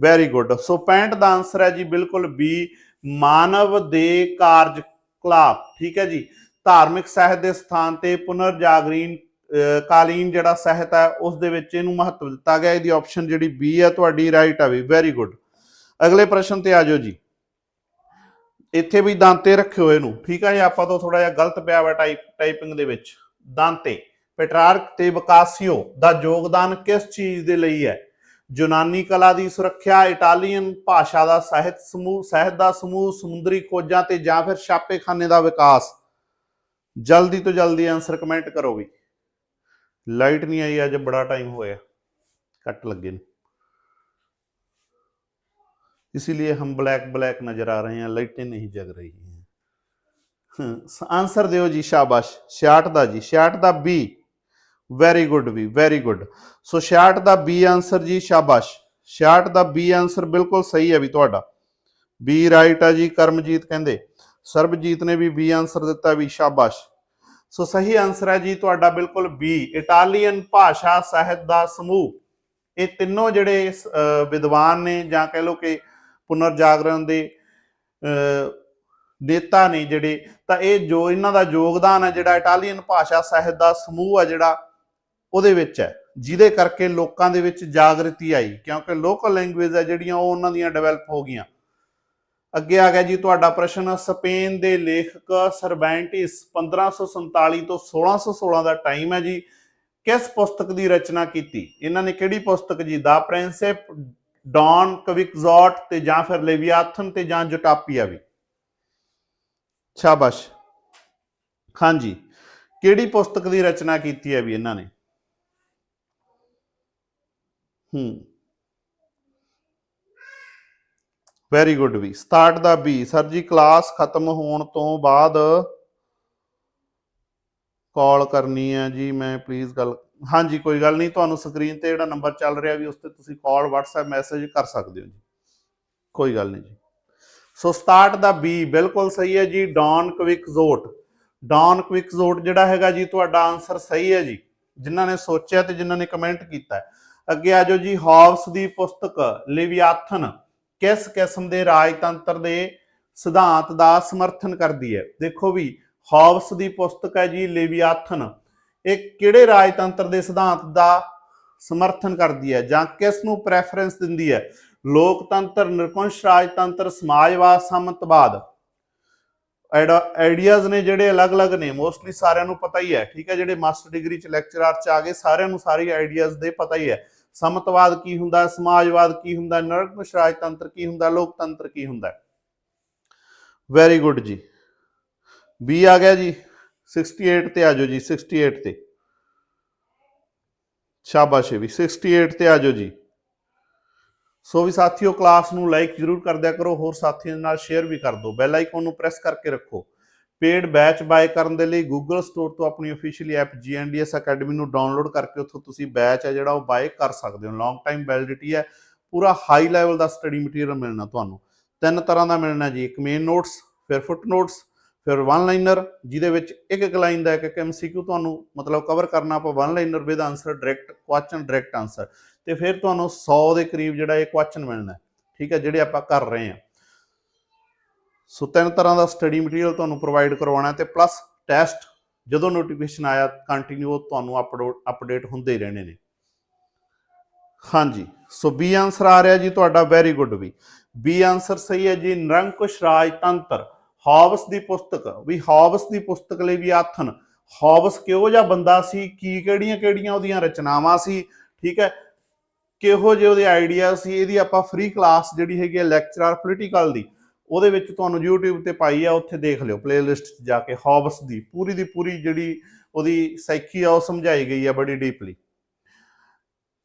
ਵੈਰੀ ਗੁੱਡ ਸੋ 65 ਦਾ ਆਨਸਰ ਹੈ ਜੀ, ਬਿਲਕੁਲ ਬੀ ਮਾਨਵ ਦੇ ਕਾਰਜਕਲਾਪ, ਠੀਕ ਹੈ ਜੀ? ਧਾਰਮਿਕ ਸਾਹਿਤ ਦੇ ਸਥਾਨ ਤੇ ਪੁਨਰ ਜਾਗਰੀਨ ਅਹ, ਕਾਲੀਨ ਜਿਹੜਾ ਸਾਹਿਤ ਹੈ, ਉਸ ਦੇ ਵਿੱਚ ਇਹਨੂੰ ਮਹੱਤਵ ਦਿੱਤਾ ਗਿਆ। ਇਹਦੀ ਆਪਸ਼ਨ ਜਿਹੜੀ ਬੀ ਹੈ, ਤੁਹਾਡੀ ਰਾਈਟ ਆ ਵੀ ਵੈਰੀ ਗੁੱਡ ਅਗਲੇ ਪ੍ਰਸ਼ਨ ਤੇ ਆ ਜਾਓ ਜੀ। ਇੱਥੇ ਵੀ ਦਾਂਤੇ ਰੱਖਿਓ ਇਹਨੂੰ, ਠੀਕ ਹੈ? ਜੀ ਆਪਾਂ ਤੋਂ ਥੋੜਾ ਜਿਹਾ ਗਲਤ ਪਿਆ ਵਾ ਟਾਈਪ ਟਾਈਪਿੰਗ ਦੇ ਵਿੱਚ। ਦਾਂਤੇ। ਪੈਟਰਾਰਕ ਤੇ ਵਿਕਾਸਿਓ ਦਾ ਯੋਗਦਾਨ ਕਿਸ ਚੀਜ਼ ਦੇ ਲਈ ਹੈ ਯੂਨਾਨੀ ਕਲਾ ਦੀ ਸੁਰੱਖਿਆ ਇਟਾਲੀਅਨ ਭਾਸ਼ਾ ਦਾ ਸਾਹਿਤ ਸਮੂਹ ਸਾਹਿਤ ਦਾ ਸਮੂਹ ਸਮੁੰਦਰੀ ਖੋਜਾਂ ਤੇ ਜਾਂ ਫਿਰ ਛਾਪੇਖਾਨੇ ਦਾ ਵਿਕਾਸ ਜਲਦੀ ਤੋਂ ਜਲਦੀ ਆਨਸਰ ਕਮੈਂਟ ਕਰੋ ਵੀ ਲਾਈਟ ਨਹੀਂ ਆਈ ਅੱਜ ਬੜਾ ਟਾਈਮ ਹੋਇਆ ਕੱਟ ਲੱਗੇ ਨੇ इसीलिए हम ब्लैक ब्लैक नजर आ रहे हैं लाइटें नहीं जग रही हैं ਆਨਸਰ ਦਿਓ ਜੀ ਸ਼ਾਬਾਸ਼ 66 ਦਾ ਜੀ 66 ਦਾ ਬੀ ਵੈਰੀ ਗੁੱਡ ਵੀ ਵੈਰੀ ਗੁੱਡ ਸੋ 66 ਦਾ ਬੀ ਆਨਸਰ ਜੀ ਸ਼ਾਬਾਸ਼। 66 ਦਾ ਬੀ ਆਨਸਰ ਬਿਲਕੁਲ ਸਹੀ ਹੈ ਵੀ ਤੁਹਾਡਾ। ਬੀ ਰਾਈਟ ਆ ਜੀ ਕਰਮਜੀਤ ਕਹਿੰਦੇ। ਸਰਬਜੀਤ ਨੇ ਵੀ ਬੀ ਆਨਸਰ ਦਿੱਤਾ ਵੀ ਸ਼ਾਬਾਸ਼। ਸੋ ਸਹੀ ਆਨਸਰ ਹੈ ਜੀ ਤੁਹਾਡਾ ਬਿਲਕੁਲ ਬੀ ਇਟਾਲੀਅਨ ਭਾਸ਼ਾ ਸਾਹਿਤ ਦਾ ਸਮੂਹ। ਇਹ ਤਿੰਨੋਂ ਜਿਹੜੇ ਵਿਦਵਾਨ ਨੇ ਜਾਂ ਕਹਿ ਲਓ ਕਿ ਪੁਨਰ ਜਾਗਰਣ ਦੇ ਅਹ, ਨੇਤਾ ਨੇ ਜਿਹੜੇ ਤਾਂ ਇਹ ਜੋ ਇਹਨਾਂ ਦਾ ਯੋਗਦਾਨ ਹੈ ਜਿਹੜਾ ਇਟਾਲੀਅਨ ਭਾਸ਼ਾ ਸਾਹਿਤ ਦਾ ਸਮੂਹ ਹੈ ਜਿਹੜਾ ਉਹਦੇ ਵਿੱਚ ਹੈ, ਜਿਹਦੇ ਕਰਕੇ ਲੋਕਾਂ ਦੇ ਵਿੱਚ ਜਾਗਰਤੀ ਆਈ, ਕਿਉਂਕਿ ਲੋਕਲ ਲੈਂਗੁਏਜ ਹੈ ਜਿਹੜੀਆਂ ਉਹ ਉਹਨਾਂ ਦੀਆਂ ਡਿਵੈਲਪ ਹੋ ਗਈਆਂ। ਅੱਗੇ ਆ ਗਿਆ ਜੀ ਤੁਹਾਡਾ ਪ੍ਰਸ਼ਨ, ਸਪੇਨ ਦੇ ਲੇਖਕ ਸਰਵੈਂਟਿਸ 1547 ਤੋਂ 1616 ਦਾ ਟਾਈਮ ਹੈ ਜੀ। ਕਿਸ ਪੁਸਤਕ ਦੀ ਰਚਨਾ ਕੀਤੀ? ਇਹਨਾਂ ਨੇ ਕਿਹੜੀ ਪੁਸਤਕ ਜੀ? ਦਾ ਪ੍ਰਿੰਸਿਪ, ਡੌਨ ਕਵਿਕਜ਼ੋਟ ਤੇ ਜਾਂ ਫਿਰ ਲੇਵੀਆਥਨ ਤੇ ਜਾਂ ਜੁਟਾਪੀਆ ਵੀ। ਸ਼ਾਬਾਸ਼। ਹਾਂਜੀ। ਕਿਹੜੀ ਪੁਸਤਕ ਦੀ ਰਚਨਾ ਕੀਤੀ ਹੈ ਵੀ ਇਹਨਾਂ ਨੇ? ਹੂੰ। ਵੈਰੀ ਗੁੱਡ ਵੀ। ਸਟਾਰਟ ਦਾ ਬੀ ਸਰ ਜੀ ਕਲਾਸ ਖਤਮ ਹੋਣ ਤੋਂ ਬਾਅਦ ਕਾਲ ਕਰਨੀ ਹੈ ਜੀ, ਮੈਂ ਪਲੀਜ਼ ਗੱਲ ਹਾਂਜੀ, ਕੋਈ ਗੱਲ ਨਹੀਂ। ਤੁਹਾਨੂੰ ਸਕਰੀਨ ਤੇ ਜਿਹੜਾ ਨੰਬਰ ਚੱਲ ਰਿਹਾ ਵੀ ਉਸ ਤੇ ਤੁਸੀਂ ਕਾਲ WhatsApp ਮੈਸੇਜ ਕਰ ਸਕਦੇ ਹੋ ਜੀ। ਕੋਈ ਗੱਲ ਨਹੀਂ ਜੀ। ਸੋ ਸਟਾਰਟ ਦਾ ਬੀ ਬਿਲਕੁਲ ਸਹੀ ਹੈ ਜੀ। ਡੌਨ ਕਵਿਕਜ਼ੋਟ ਡੌਨ ਕਵਿਕਜ਼ੋਟ ਜਿਹੜਾ ਹੈਗਾ ਜੀ, ਤੁਹਾਡਾ ਆਨਸਰ ਸਹੀ ਹੈ ਜੀ। ਜਿਨ੍ਹਾਂ ਨੇ ਸੋਚਿਆ ਤੇ ਜਿਨ੍ਹਾਂ ਨੇ ਕਮੈਂਟ ਕੀਤਾ ਹੈ। ਅੱਗੇ ਆ ਜਾਓ ਜੀ ਹਾਵਸ ਦੀ ਪੁਸਤਕ, ਲਿਵਿਆਥਨ। ਕਿਸ ਕਿਸਮ ਦੇ ਰਾਜਤੰਤਰ ਦੇ ਸਿਧਾਂਤ ਦਾ ਸਮਰਥਨ ਕਰਦੀ ਹੈ? ਦੇਖੋ ਵੀ ਹਾਵਸ ਦੀ ਪੁਸਤਕ ਹੈ ਜੀ, ਲਿਵਿਆਥਨ। ਇਹ ਕਿਹੜੇ ਰਾਜਤੰਤਰ ਦੇ ਸਿਧਾਂਤ ਦਾ ਸਮਰਥਨ ਕਰਦੀ ਹੈ ਜਾਂ ਕਿਸ ਨੂੰ ਪ੍ਰੈਫਰੈਂਸ ਦਿੰਦੀ ਹੈ? ਲੋਕਤੰਤਰ ਨਿਰਪੰਸ਼ ਰਾਜਤੰਤਰ, ਸਮਾਜਵਾਦ, ਸਮਤਵਾਦ। ਆਈਡੀਆਜ਼ ਨੇ ਜਿਹੜੇ ਅਲੱਗ-ਅਲੱਗ ਨੇ ਮੋਸਟਲੀ ਸਾਰਿਆਂ ਨੂੰ ਪਤਾ ਹੀ ਹੈ, ਠੀਕ ਹੈ? ਜਿਹੜੇ ਮਾਸਟਰ ਡਿਗਰੀ ਚ ਲੈਕਚਰਰ ਚ ਆ ਗਏ, ਸਾਰਿਆਂ ਨੂੰ ਸਾਰੀ ਆਈਡੀਆਜ਼ ਦੇ ਪਤਾ ਹੀ ਹੈ। ਸਮਤਵਾਦ ਕੀ ਹੁੰਦਾ, ਸਮਾਜਵਾਦ ਕੀ ਹੁੰਦਾ ਹੈ ਰਾਜਤੰਤਰ ਕੀ ਹੁੰਦਾ, ਲੋਕਤੰਤਰ ਕੀ ਹੁੰਦਾ? ਵੈਰੀ ਗੁੱਡ ਜੀ। ਬੀ ਆ ਗਿਆ ਜੀ 68 ਤੇ ਆ ਜਾਓ ਜੀ 68 ਤੇ। ਸ਼ਾਬਾਸ਼ ਹੈ ਵੀ 68 ਤੇ ਆ ਜਾਓ ਜੀ। ਸੋ ਵੀ ਸਾਥੀਓ ਕਲਾਸ ਨੂੰ ਲਾਈਕ ਜਰੂਰ ਕਰ ਦਿਆ ਕਰੋ, ਹੋਰ ਸਾਥੀਆਂ ਨਾਲ ਸ਼ੇਅਰ ਵੀ ਕਰ ਦਿਓ। ਬੈਲ ਆਈਕਨ ਨੂੰ ਪ੍ਰੈਸ ਕਰਕੇ ਰੱਖੋ। ਪੇਡ ਬੈਚ ਬਾਏ ਕਰਨ ਦੇ ਲਈ Google ਸਟੋਰ ਤੋਂ ਆਪਣੀ ਅਫੀਸ਼ੀਅਲ ਐਪ GNDS ਅਕੈਡਮੀ ਨੂੰ ਡਾਊਨਲੋਡ ਕਰਕੇ ਉੱਥੋਂ ਤੁਸੀਂ ਬੈਚ ਹੈ ਜਿਹੜਾ ਉਹ ਬਾਏ ਕਰ ਸਕਦੇ ਹੋ। ਲੌਂਗ ਟਾਈਮ ਵੈਲਿਡਿਟੀ ਹੈ। ਪੂਰਾ ਹਾਈ ਲੈਵਲ ਦਾ ਸਟੱਡੀ ਮਟੀਰੀਅਲ ਮਿਲਣਾ ਤੁਹਾਨੂੰ। ਤਿੰਨ ਤਰ੍ਹਾਂ ਦਾ ਮਿਲਣਾ ਜੀ। ਇੱਕ ਮੇਨ ਨੋਟਸ ਫਿਰ ਫੁੱਟ ਨੋਟਸ ਫਿਰ ਵਨ ਲਾਈਨਰ ਜਿਹਦੇ ਵਿੱਚ ਇੱਕ ਇੱਕ ਲਾਈਨ ਦਾ ਇੱਕ ਇੱਕ ਐਮਸੀਕਿਊ ਤੁਹਾਨੂੰ ਮਤਲਬ ਕਵਰ ਕਰਨਾ। ਆਪਾਂ one liner with answer direct question direct answer ਤੇ ਫਿਰ ਤੁਹਾਨੂੰ 100 ਦੇ ਕਰੀਬ ਜਿਹੜਾ ਇਹ ਕੁਐਸਚਨ ਮਿਲਣਾ ਠੀਕ ਹੈ, ਜਿਹੜੇ ਆਪਾਂ ਕਰ ਰਹੇ ਹਾਂ। ਸੋ ਤਿੰਨ ਤਰ੍ਹਾਂ ਦਾ ਸਟੱਡੀ ਮਟੀਰੀਅਲ ਤੁਹਾਨੂੰ ਪ੍ਰੋਵਾਈਡ ਕਰਵਾਉਣਾ ਤੇ ਪਲੱਸ ਟੈਸਟ ਜਦੋਂ ਨੋਟੀਫਿਕੇਸ਼ਨ ਆਇਆ ਕੰਟੀਨਿਊ ਤੁਹਾਨੂੰ ਅਪਲੋਡ ਅਪਡੇਟ ਹੁੰਦੇ ਹੀ ਰਹਿਣੇ ਨੇ। ਹਾਂਜੀ, ਸੋ ਬੀ ਆਨਸਰ ਆ ਰਿਹਾ ਜੀ ਤੁਹਾਡਾ ਵੈਰੀ ਗੁੱਡ ਵੀ। ਬੀ ਆਨਸਰ ਸਹੀ ਹੈ ਜੀ, ਨਿਰੰਕੁਸ਼ ਰਾਜਤੰਤਰ। ਹਾਵਸ ਦੀ ਪੁਸਤਕ, ਵੀ ਹਾਵਸ ਦੀ ਪੁਸਤਕ ਲਈ ਵੀ ਆਥਨ। ਹਾਵਸ ਕਿਹੋ ਜਿਹਾ ਬੰਦਾ ਸੀ, ਕੀ ਕਿਹੜੀਆਂ ਕਿਹੜੀਆਂ ਉਹਦੀਆਂ ਰਚਨਾਵਾਂ ਸੀ, ਠੀਕ ਹੈ? ਕਿਹੋ ਜਿਹੇ ਉਹਦੇ ਆਈਡੀਆ ਸੀ, ਇਹਦੀ ਆਪਾਂ ਫ੍ਰੀ ਕਲਾਸ ਜਿਹੜੀ ਹੈਗੀ ਹੈ ਲੈਕਚਰਰ ਪੋਲੀਟੀਕਲ ਦੀ। ਉਹਦੇ ਵਿੱਚ ਤੁਹਾਨੂੰ YouTube ਤੇ ਪਾਈ ਆ, ਉੱਥੇ ਦੇਖ ਲਿਓ ਪਲੇਲਿਸਟ 'ਚ ਜਾ ਕੇ ਹਾਵਸ ਦੀ, ਪੂਰੀ ਦੀ ਪੂਰੀ ਜਿਹੜੀ ਉਹਦੀ ਸਾਈਕੀ ਆ, ਉਹ ਸਮਝਾਈ ਗਈ ਆ ਬੜੀ ਡੀਪਲੀ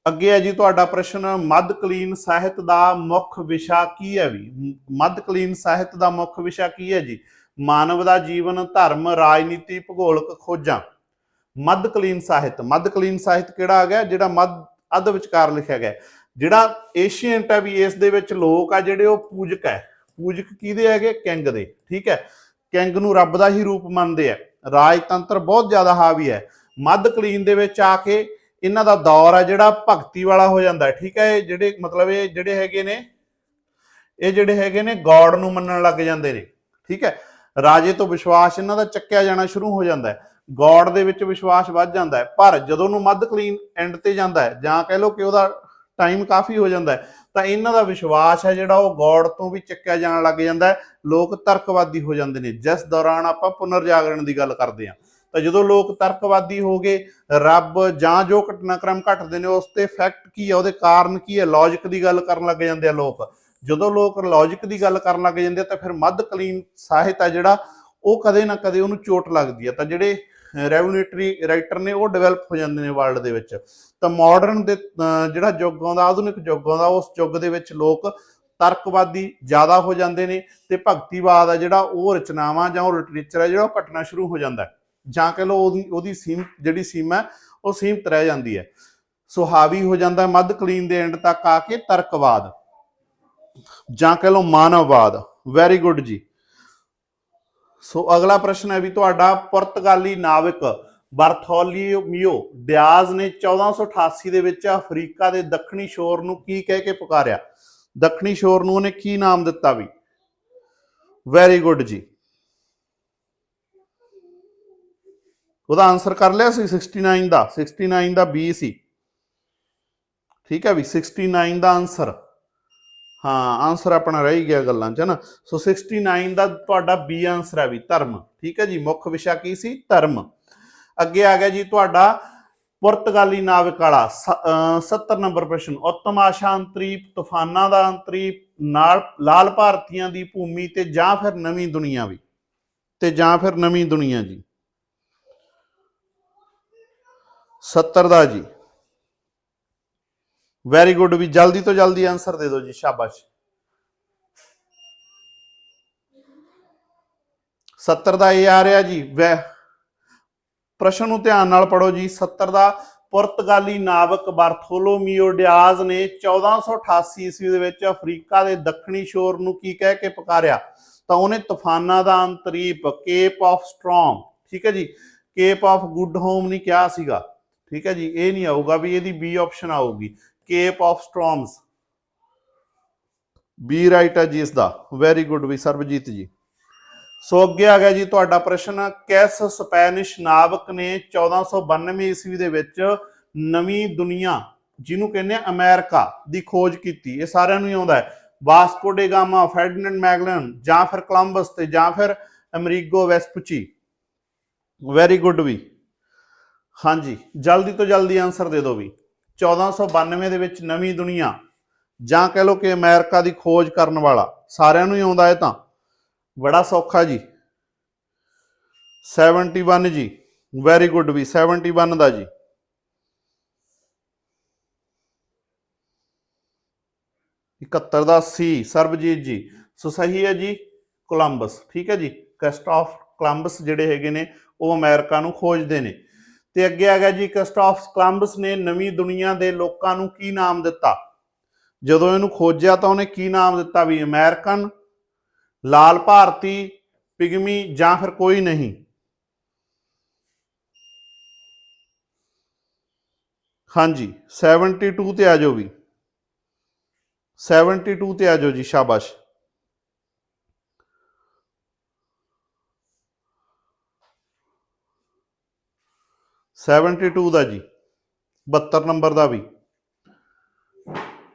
ਅੱਗੇ ਹੈ ਜੀ ਤੁਹਾਡਾ ਪ੍ਰਸ਼ਨ, ਮੱਧ ਕਲੀਨ ਸਾਹਿਤ ਦਾ ਮੁੱਖ ਵਿਸ਼ਾ ਕੀ ਹੈ ਵੀ? ਮੱਧ ਕਲੀਨ ਸਾਹਿਤ ਦਾ ਮੁੱਖ ਵਿਸ਼ਾ ਕੀ ਹੈ ਜੀ? ਮਾਨਵ ਦਾ ਜੀਵਨ, ਧਰਮ, ਰਾਜਨੀਤੀ, ਭੂਗੋਲਿਕ ਖੋਜਾਂ। ਮੱਧ ਕਲੀਨ ਸਾਹਿਤ, ਮੱਧ ਕਲੀਨ ਸਾਹਿਤ ਕਿਹੜਾ ਆ ਗਿਆ? ਜਿਹੜਾ ਮੱਧ, ਅੱਧ ਵਿਚਕਾਰ ਲਿਖਿਆ ਗਿਆ। ਜਿਹੜਾ ਏਸ਼ੀਅੰਟ ਹੈ ਵੀ, ਇਸ ਦੇ ਵਿੱਚ ਲੋਕ ਆ ਜਿਹੜੇ ਉਹ ਪੂਜਕ ਹੈ। ਪੂਜਕ ਕਿਹਦੇ ਹੈਗੇ? ਕਿੰਗ ਦੇ, ਠੀਕ ਹੈ? ਕਿੰਗ ਨੂੰ ਰੱਬ ਦਾ ਹੀ ਰੂਪ ਮੰਨਦੇ ਆ। ਰਾਜਤੰਤਰ ਬਹੁਤ ਜ਼ਿਆਦਾ ਹਾਵੀ ਹੈ। ਮੱਧ ਕਲੀਨ ਦੇ ਵਿੱਚ ਆ ਕੇ ਇਹਨਾਂ ਦਾ ਦੌਰ ਆ ਜਿਹੜਾ ਭਗਤੀ ਵਾਲਾ ਹੋ ਜਾਂਦਾ ਹੈ, ਠੀਕ ਹੈ? ਇਹ ਜਿਹੜੇ ਮਤਲਬ ਇਹ ਜਿਹੜੇ ਹੈਗੇ ਨੇ, ਇਹ ਜਿਹੜੇ ਹੈਗੇ ਨੇ ਗੋਡ ਨੂੰ ਮੰਨਣ ਲੱਗ ਜਾਂਦੇ ਨੇ, ਠੀਕ ਹੈ? ਰਾਜੇ ਤੋਂ ਵਿਸ਼ਵਾਸ ਇਹਨਾਂ ਦਾ ਚੱਕਿਆ ਜਾਣਾ ਸ਼ੁਰੂ ਹੋ ਜਾਂਦਾ ਹੈ। ਗੋਡ ਦੇ ਵਿੱਚ ਵਿਸ਼ਵਾਸ ਵੱਧ ਜਾਂਦਾ ਹੈ। ਪਰ ਜਦੋਂ ਨੂੰ ਮੱਧਕਾਲੀਨ ਐਂਡ ਤੇ ਜਾਂਦਾ ਹੈ, ਜਾਂ ਕਹਿ ਲਓ ਕਿ ਉਹਦਾ ਟਾਈਮ ਕਾਫੀ ਹੋ ਜਾਂਦਾ ਹੈ ਤਾਂ ਇਹਨਾਂ ਦਾ ਵਿਸ਼ਵਾਸ ਹੈ ਜਿਹੜਾ ਉਹ ਗੋਡ ਤੋਂ ਵੀ ਚੱਕਿਆ ਜਾਣ ਲੱਗ ਜਾਂਦਾ ਹੈ। ਲੋਕ ਤਰਕਵਾਦੀ ਹੋ ਜਾਂਦੇ ਨੇ। ਜਿਸ ਦੌਰਾਨ ਆਪਾਂ ਪੁਨਰ ਜਾਗਰਣ ਦੀ ਗੱਲ ਕਰਦੇ ਹਾਂ। ਤਾਂ ਜਦੋਂ ਲੋਕ ਤਰਕਵਾਦੀ ਹੋ ਗਏ, ਰੱਬ ਜਾਂ ਜੋ ਘਟਨਾਕ੍ਰਮ ਘਟਦੇ ਨੇ, ਉਸ ਤੇ ਫੈਕਟ ਕੀ ਹੈ ਉਹਦੇ ਕਾਰਨ ਕੀ ਹੈ? ਲੌਜੀਕ ਦੀ ਗੱਲ ਕਰਨ ਲੱਗ ਜਾਂਦੇ ਆ ਲੋਕ। ਜਦੋਂ ਲੋਕ ਲੌਜੀਕ ਦੀ ਗੱਲ ਕਰਨ ਲੱਗ ਜਾਂਦੇ ਆ, ਤਾਂ ਫਿਰ ਮੱਧਕਾਲੀਨ ਸਾਹਿਤ ਹੈ ਜਿਹੜਾ, ਉਹ ਕਦੇ ਨਾ ਕਦੇ ਉਹਨੂੰ ਚੋਟ ਲੱਗਦੀ ਹੈ ਤਾਂ ਜਿਹੜੇ ਰੈਵੋਲੂਟਰੀ ਰਾਈਟਰ ਨੇ, ਉਹ ਡਿਵੈਲਪ ਹੋ ਜਾਂਦੇ ਨੇ ਵਰਲਡ ਦੇ ਵਿੱਚ। ਤਾਂ ਮਾਡਰਨ ਦੇ ਜਿਹੜਾ ਯੁੱਗ ਆਉਂਦਾ ਆਧੁਨਿਕ ਯੁੱਗ ਆਉਂਦਾ ਉਸ ਯੁੱਗ ਦੇ ਵਿੱਚ ਲੋਕ ਤਰਕਵਾਦੀ ਜ਼ਿਆਦਾ ਹੋ ਜਾਂਦੇ ਨੇ ਤੇ ਭਗਤੀਵਾਦ ਆ ਜਿਹੜਾ ਉਹ ਰਚਨਾਵਾਂ ਜਾਂ ਉਹ ਲਿਟਰੇਚਰ ਹੈ ਜਿਹੜਾ ਉਹ ਘਟਣਾ ਸ਼ੁਰੂ ਹੋ ਜਾਂਦਾ ਜਾਂ ਕਹ ਲਓ ਉਹਦੀ ਉਹਦੀ ਸੀਮ, ਜਿਹੜੀ ਸੀਮਾ ਉਹ ਸੀਮਤ ਰਹਿ ਜਾਂਦੀ ਹੈ। ਸੋ ਹਾਵੀ ਹੋ ਜਾਂਦਾ ਹੈ ਮੱਧਕਾਲੀਨ ਦੇ ਐਂਡ ਤੱਕ ਆ ਕੇ ਤਰਕਵਾਦ। ਜਾਂ ਕਹ ਲਓ ਮਾਨਵਵਾਦ। ਵੈਰੀ ਗੁੱਡ ਜੀ। ਸੋ ਅਗਲਾ ਪ੍ਰਸ਼ਨ ਹੈ ਵੀ ਤੁਹਾਡਾ ਪੁਰਤਗਾਲੀ ਨਾਵਿਕ ਬਰਥੋਲੀਮੀਓ ਡਿਆਜ਼ ਨੇ 1488 ਦੇ ਵਿੱਚ ਅਫਰੀਕਾ ਦੇ ਦੱਖਣੀ ਸ਼ੋਰ ਨੂੰ ਕੀ ਕਹਿ ਕੇ ਪੁਕਾਰਿਆ? ਦੱਖਣੀ ਸ਼ੋਰ ਨੂੰ ਉਹਨੇ ਕੀ ਨਾਮ ਦਿੱਤਾ ਵੀ? ਵੈਰੀ ਗੁੱਡ ਜੀ। ਉਹਦਾ ਆਨਸਰ ਕਰ ਲਿਆ ਸੀ 69 ਦਾ। 69 ਦਾ B ਸੀ। ਠੀਕ ਹੈ ਵੀ 69 ਦਾ ਆਨਸਰ ਹਾਂ ਆਨਸਰ ਆਪਣਾ ਰਹਿ ਗਿਆ ਗੱਲਾਂ 'ਚ ਨਾ? ਸੋ 69 ਦਾ ਤੁਹਾਡਾ B ਆਨਸਰ ਹੈ ਵੀ ਧਰਮ। ਠੀਕ ਹੈ ਜੀ, ਮੁੱਖ ਵਿਸ਼ਾ ਕੀ ਸੀ? ਧਰਮ। ਅੱਗੇ ਆ ਗਿਆ ਜੀ ਤੁਹਾਡਾ ਪੁਰਤਗਾਲੀ ਨਾਵਿਕ ਵਾਲਾ 70 ਨੰਬਰ ਪ੍ਰਸ਼ਨ। ਉੱਤਮ ਆਸ਼ਾ ਅੰਤਰੀਪ, ਤੂਫਾਨਾਂ ਦਾ ਅੰਤਰੀਪ, ਨਾਲ ਲਾਲ ਭਾਰਤੀਆਂ ਦੀ ਭੂਮੀ ਤੇ ਜਾਂ ਫਿਰ ਨਵੀਂ ਦੁਨੀਆ ਵੀ। ਤੇ ਜਾਂ ਫਿਰ ਨਵੀਂ ਦੁਨੀਆ ਜੀ। 70 ਦਾ ਜੀ। ਵੈਰੀ ਗੁੱਡ ਵੀ ਜਲਦੀ ਤੋਂ ਜਲਦੀ ਆਨਸਰ ਦੇ ਦਿਓ ਜੀ, ਸ਼ਾਬਾਸ਼। 70 ਦਾ ਇਹ ਆ ਰਿਹਾ ਜੀ, ਵੈ ਪ੍ਰਸ਼ਨ ਨੂੰ ਧਿਆਨ ਨਾਲ ਪੜੋ ਜੀ। 70 ਦਾ ਪੁਰਤਗਾਲੀ ਨਾਵਕ ਬਾਰਥੋਲੋਮੀਓ ਡਿਆਜ਼ ਨੇ 1488 ਈਸਵੀ ਦੇ ਵਿੱਚ ਅਫਰੀਕਾ ਦੇ ਦੱਖਣੀ ਸ਼ੋਰ ਨੂੰ ਕੀ ਕਹਿ ਕੇ ਪੁਕਾਰਿਆ? ਤਾਂ ਉਹਨੇ ਤੂਫਾਨਾਂ ਦਾ ਅੰਤਰੀਪ, ਕੇਪ ਆਫ ਸਟ੍ਰੋਮ ਠੀਕ ਹੈ ਜੀ। ਕੇਪ ਆਫ ਗੁੱਡ ਹੋਮ ਨਹੀਂ ਕਿਹਾ ਸੀਗਾ, ਠੀਕ ਹੈ ਜੀ। ਇਹ ਨਹੀਂ ਆਊਗਾ ਵੀ ਇਹਦੀ ਬੀ ਆਪਸ਼ਨ ਆਊਗੀ। Cape of storms B right ਹੈ ਜੀ ਇਸ ਦਾ। ਵੈਰੀ ਗੁੱਡ ਵੀ ਸਰਬਜੀਤ ਜੀ। ਸੋ ਅੱਗੇ ਆ ਗਿਆ ਜੀ ਤੁਹਾਡਾ ਪ੍ਰਸ਼ਨ। ਕਿਸ ਸਪੈਨਿਸ਼ ਨਾਵਕ ਨੇ 1492 ਈਸਵੀ ਦੇ ਵਿੱਚ ਨਵੀਂ ਦੁਨੀਆ, ਜਿਹਨੂੰ ਕਹਿੰਦੇ ਆ ਅਮਰੀਕਾ, ਦੀ ਖੋਜ ਕੀਤੀ। ਇਹ ਸਾਰਿਆਂ ਨੂੰ ਹੀ ਆਉਂਦਾ ਹੈ। ਵਾਸਕੋ ਡੇ ਗਾਮਾ ਫੈਰਡੀਨੈਂਡ ਮੈਗਲਨ ਜਾਂ ਫਿਰ ਕੋਲੰਬਸ ਤੇ ਜਾਂ ਫਿਰ ਅਮਰੀਗੋ ਵੈਸਪੁਚੀ। ਵੈਰੀ ਗੁੱਡ ਵੀ। ਹਾਂਜੀ, ਜਲਦੀ ਤੋਂ ਜਲਦੀ ਆਨਸਰ ਦੇ ਦਿਓ ਵੀ। 1492 ਦੇ ਵਿੱਚ ਨਵੀਂ ਦੁਨੀਆ ਜਾਂ ਕਹਿ ਲਓ ਕਿ ਅਮਰੀਕਾ ਦੀ ਖੋਜ ਕਰਨ ਵਾਲਾ। ਸਾਰਿਆਂ ਨੂੰ ਹੀ ਆਉਂਦਾ ਹੈ ਤਾਂ। ਬੜਾ ਸੌਖਾ ਜੀ। 71 ਜੀ, ਵੈਰੀ ਗੁੱਡ ਵੀ 71 ਦਾ ਜੀ। ਇਕੱਤਰ ਦਾ ਸੀ, ਸਰਬਜੀਤ ਜੀ। ਸੋ ਸਹੀ ਹੈ ਜੀ, ਕੋਲੰਬਸ, ਠੀਕ ਹੈ ਜੀ। ਕ੍ਰਿਸਟੋਫ ਕੋਲੰਬਸ ਜਿਹੜੇ ਹੈਗੇ ਨੇ, ਉਹ ਅਮਰੀਕਾ ਨੂੰ ਖੋਜਦੇ ਨੇ। ਤੇ ਅੱਗੇ ਆ ਗਿਆ ਜੀ ਕ੍ਰਿਸਟੋਫ ਕੋਲੰਬਸ ਨੇ ਨਵੀਂ ਦੁਨੀਆ ਦੇ ਲੋਕਾਂ ਨੂੰ ਕੀ ਨਾਮ ਦਿੱਤਾ? ਜਦੋਂ ਇਹਨੂੰ ਖੋਜਿਆ ਤਾਂ ਉਹਨੇ ਕੀ ਨਾਮ ਦਿੱਤਾ ਵੀ ਅਮਰੀਕਨ ਲਾਲ ਭਾਰਤੀ, ਪਿਗਮੀ ਜਾਂ ਫਿਰ ਕੋਈ ਨਹੀਂ। ਹਾਂਜੀ 72 ਤੇ ਆ ਜਾਓ ਵੀ। 72 ਤੇ ਆ ਜਾਓ ਜੀ, ਸ਼ਾਬਾਸ਼। ਸੈਵਨਟੀ ਟੂ ਦਾ ਜੀ 72 ਨੰਬਰ ਦਾ ਵੀ।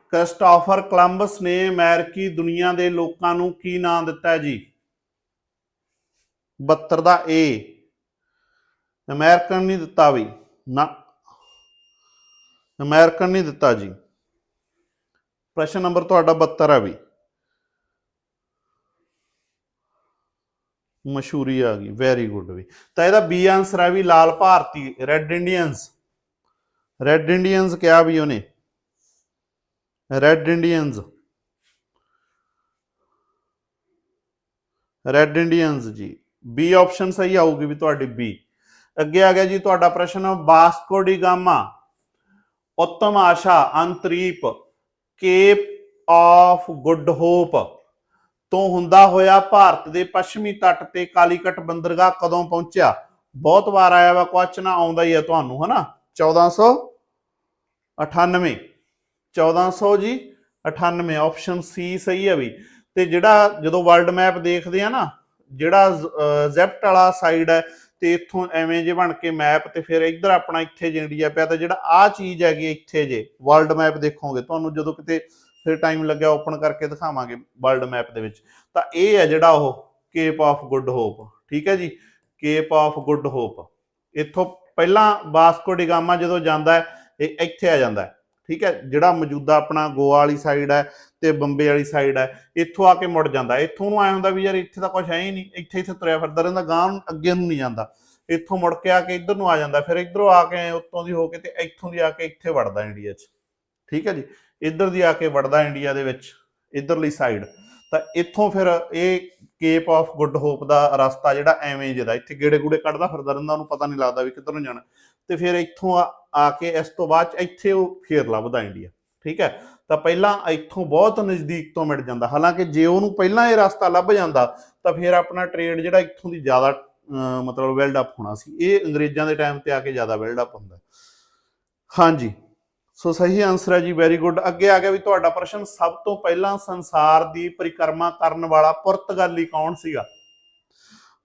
ਕ੍ਰਿਸਟੋਫਰ ਕਲੰਬਸ ਨੇ ਅਮਰੀਕੀ ਦੁਨੀਆ ਦੇ ਲੋਕਾਂ ਨੂੰ ਕੀ ਨਾਮ ਦਿੱਤਾ ਜੀ? 72 ਦਾ ਏ ਅਮਰੀਕਨ ਨਹੀਂ ਦਿੱਤਾ ਵੀ। ਨਾ। ਅਮਰੀਕਨ ਨਹੀਂ ਦਿੱਤਾ ਜੀ। ਪ੍ਰਸ਼ਨ ਨੰਬਰ ਤੁਹਾਡਾ 72 ਆ ਵੀ। ਮਸ਼ਹੂਰੀ ਆ ਗਈ। ਵੈਰੀ ਗੁੱਡ ਵੀ। ਤਾਂ ਇਹਦਾ ਬੀ ਆਨਸਰ ਹੈ ਵੀ ਲਾਲ ਭਾਰਤੀ ਰੈੱਡ ਇੰਡੀਅਨਸ ਰੈੱਡ ਇੰਡੀਅਨਸ ਕਿਹਾ ਵੀ ਉਹਨੇ। ਰੈੱਡ ਇੰਡੀਅਨਸ ਰੈੱਡ ਇੰਡੀਅਨਸ ਜੀ। ਬੀ ਆਪਸ਼ਨ ਸਹੀ ਆਊਗੀ ਵੀ ਤੁਹਾਡੀ ਬੀ ਅੱਗੇ ਆ ਗਿਆ ਜੀ ਤੁਹਾਡਾ ਪ੍ਰਸ਼ਨ ਵਾਸਕੋ ਡੀ ਗਾਮਾ ਉੱਤਮ ਆਸ਼ਾ, ਅੰਤਰੀਪ ਕੇਪ ਆਫ ਗੁੱਡ ਹੋਪ ਤੋਂ ਹੁੰਦਾ ਹੋਇਆ ਭਾਰਤ ਦੇ ਪੱਛਮੀ ਤੱਟ ਤੇ ਕਾਲੀਕਟ ਬੰਦਰਗਾਹ ਕਦੋਂ ਪਹੁੰਚਿਆ? ਬਹੁਤ ਵਾਰ ਆਇਆ ਵਾ ਕੁਐਸਚਨ ਆਉਂਦਾ ਹੀ ਆ ਤੁਹਾਨੂੰ, ਹਨਾ? 1498 1400 ਜੀ 98 ਆਪਸ਼ਨ ਸੀ ਸਹੀ ਹੈ ਵੀ। ਤੇ ਜਿਹੜਾ ਜਦੋਂ ਵਰਲਡ ਮੈਪ ਦੇਖਦੇ ਆ ਨਾ, ਜਿਹੜਾ ਜ਼ੈਪਟ ਵਾਲਾ ਸਾਈਡ ਹੈ ਤੇ ਇੱਥੋਂ ਐਵੇਂ ਜੇ ਬਣ ਕੇ ਮੈਪ ਤੇ ਫਿਰ ਇੱਧਰ ਆਪਣਾ ਇੱਥੇ ਜੇ ਇੰਡੀਆ ਪਿਆ, ਤਾਂ ਜਿਹੜਾ ਆ ਚੀਜ਼ ਹੈਗੀ ਇੱਥੇ ਜੇ ਵਰਲਡ ਮੈਪ ਦੇਖੋਗੇ, ਤੁਹਾਨੂੰ ਜਦੋਂ ਕਿਤੇ ਫਿਰ ਟਾਈਮ ਲੱਗਿਆ ਓਪਨ ਕਰਕੇ ਦਿਖਾਵਾਂਗੇ ਵਰਲਡ ਮੈਪ ਦੇ ਵਿੱਚ। ਤਾਂ ਇਹ ਹੈ ਜਿਹੜਾ ਉਹ ਕੇਪ ਆਫ ਗੁੱਡ ਹੋਪ ਠੀਕ ਹੈ ਜੀ? ਕੇਪ ਆਫ ਗੁੱਡ ਹੋਪ ਇੱਥੋਂ ਪਹਿਲਾਂ ਬਾਸਕੋ ਡੀ ਗਾਮਾ ਜਦੋਂ ਜਾਂਦਾ ਹੈ ਇਹ ਇੱਥੇ ਆ ਜਾਂਦਾ। ਹੈ ਠੀਕ ਹੈ, ਜਿਹੜਾ ਮੌਜੂਦਾ ਆਪਣਾ ਗੋਆ ਵਾਲੀ ਸਾਈਡ ਹੈ ਤੇ ਬੰਬੇ ਵਾਲੀ ਸਾਈਡ ਹੈ, ਇੱਥੋਂ ਆ ਕੇ ਮੁੜ ਜਾਂਦਾ। ਇੱਥੋਂ ਨੂੰ ਆਇਆ ਹੁੰਦਾ ਵੀ ਯਾਰ ਇੱਥੇ ਤਾਂ ਕੁਝ ਹੈ ਹੀ ਨਹੀਂ, ਇੱਥੇ ਇੱਥੇ ਤੁਰਿਆ ਫਿਰਦਾ ਰਹਿੰਦਾ ਗਾਂ ਅੱਗੇ ਨੂੰ ਨਹੀਂ ਜਾਂਦਾ। ਇੱਥੋਂ ਮੁੜ ਕੇ ਆ ਕੇ ਇੱਧਰ ਨੂੰ ਆ ਜਾਂਦਾ, ਫਿਰ ਇੱਧਰੋਂ ਆ ਕੇ ਉੱਤੋਂ ਦੀ ਹੋ ਕੇ ਤੇ ਇੱਥੋਂ ਦੀ ਆ ਕੇ ਇੱਥੇ ਵੜਦਾ ਇੰਡੀਆ 'ਚ। ਠੀਕ ਹੈ ਜੀ, ਇੱਧਰ ਦੀ ਆ ਕੇ ਵੜਦਾ ਇੰਡੀਆ ਦੇ ਵਿੱਚ, ਇੱਧਰਲੀ ਸਾਈਡ ਤਾਂ ਇੱਥੋਂ ਫਿਰ ਇਹ ਕੇਪ ਆਫ ਗੁੱਡ ਹੋਪ ਦਾ ਰਸਤਾ ਜਿਹੜਾ ਐਵੇਂ ਜਿਹਦਾ, ਇੱਥੇ ਗੇੜੇ ਗੂੜੇ ਕੱਢਦਾ ਫਿਰਦਾ ਰਹਿੰਦਾ, ਉਹਨੂੰ ਪਤਾ ਨਹੀਂ ਲੱਗਦਾ ਵੀ ਕਿੱਧਰ ਨੂੰ ਜਾਣਾ। ਤੇ ਫਿਰ ਇੱਥੋਂ ਆ- ਕੇ ਇਸ ਤੋਂ ਬਾਅਦ ਇੱਥੇ ਉਹ ਫੇਰ ਲੱਭਦਾ ਇੰਡੀਆ ਠੀਕ ਹੈ? ਤਾਂ ਪਹਿਲਾਂ ਇੱਥੋਂ ਬਹੁਤ ਨਜ਼ਦੀਕ ਤੋਂ ਮਿਲ ਜਾਂਦਾ। ਹਾਲਾਂਕਿ ਜੇ ਉਹਨੂੰ ਪਹਿਲਾਂ ਇਹ ਰਸਤਾ ਲੱਭ ਜਾਂਦਾ, ਤਾਂ ਫਿਰ ਆਪਣਾ ਟ੍ਰੇਡ ਜਿਹੜਾ ਇੱਥੋਂ ਦੀ ਜ਼ਿਆਦਾ ਮਤਲਬ ਬਿਲਡ ਅਪ ਹੋਣਾ ਸੀ। ਇਹ ਅੰਗਰੇਜ਼ਾਂ ਦੇ ਟਾਈਮ ਤੇ ਆ ਕੇ ਜ਼ਿਆਦਾ ਬਿਲਡ ਅਪ ਹੁੰਦਾ। ਹਾਂਜੀ। ਸੋ ਸਹੀ ਆਨਸਰ ਹੈ ਜੀ ਵੈਰੀ ਗੁੱਡ ਅੱਗੇ ਆ ਗਿਆ ਵੀ ਤੁਹਾਡਾ ਪ੍ਰਸ਼ਨ, ਸਭ ਤੋਂ ਪਹਿਲਾਂ ਸੰਸਾਰ ਦੀ ਪਰਿਕਰਮਾ ਕਰਨ ਵਾਲਾ ਪੁਰਤਗਾਲੀ ਕੌਣ ਸੀਗਾ?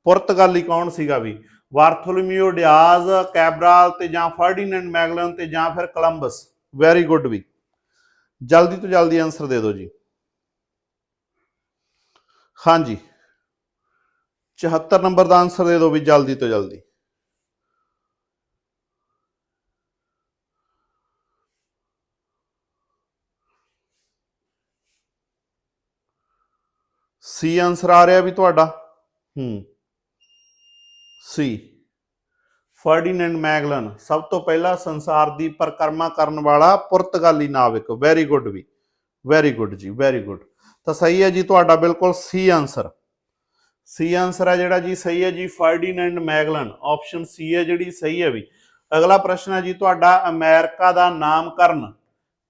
ਪੁਰਤਗਾਲੀ ਕੌਣ ਸੀਗਾ ਵੀ? ਵਾਰਥੋਲੋਮੀਓ ਡਿਆਜ਼, ਕੈਬਰਾਲ ਤੇ ਜਾਂ ਫਰਡੀਨੈਂਡ ਮੈਗਲਨ ਤੇ ਜਾਂ ਫਿਰ ਕੋਲੰਬਸ। ਵੈਰੀ ਗੁੱਡ ਵੀ ਜਲਦੀ ਤੋਂ ਜਲਦੀ ਆਨਸਰ ਦੇ ਦਿਓ ਜੀ। ਹਾਂਜੀ। 74 ਨੰਬਰ ਦਾ ਆਨਸਰ ਦੇ ਦਿਓ ਵੀ ਜਲਦੀ ਤੋਂ ਜਲਦੀ। ਸੀ ਆਨਸਰ ਆ ਰਿਹਾ ਵੀ ਤੁਹਾਡਾ? ਹੂੰ। ਸੀ। ਫਰਡੀਨੈਂਡ ਮੈਗਲਨ ਸਭ ਤੋਂ ਪਹਿਲਾ ਸੰਸਾਰ ਦੀ ਪਰਿਕਰਮਾ ਕਰਨ ਵਾਲਾ ਪੁਰਤਗਾਲੀ ਨਾਵਿਕ। ਵੈਰੀ ਗੁੱਡ ਵੀ। ਵੈਰੀ ਗੁੱਡ ਜੀ ਵੈਰੀ ਗੁੱਡ ਤਾਂ ਸਹੀ ਹੈ ਜੀ ਤੁਹਾਡਾ ਬਿਲਕੁਲ ਸੀ ਆਨਸਰ ਸੀ ਆਨਸਰ ਹੈ ਜਿਹੜਾ ਜੀ, ਸਹੀ ਹੈ ਜੀ ਫਰਡੀਨੈਂਡ ਮੈਗਲਨ। ਆਪਸ਼ਨ ਸੀ ਹੈ ਜਿਹੜੀ, ਸਹੀ ਹੈ ਵੀ। ਅਗਲਾ ਪ੍ਰਸ਼ਨ ਹੈ ਜੀ ਤੁਹਾਡਾ ਅਮਰੀਕਾ ਦਾ ਨਾਮਕਰਨ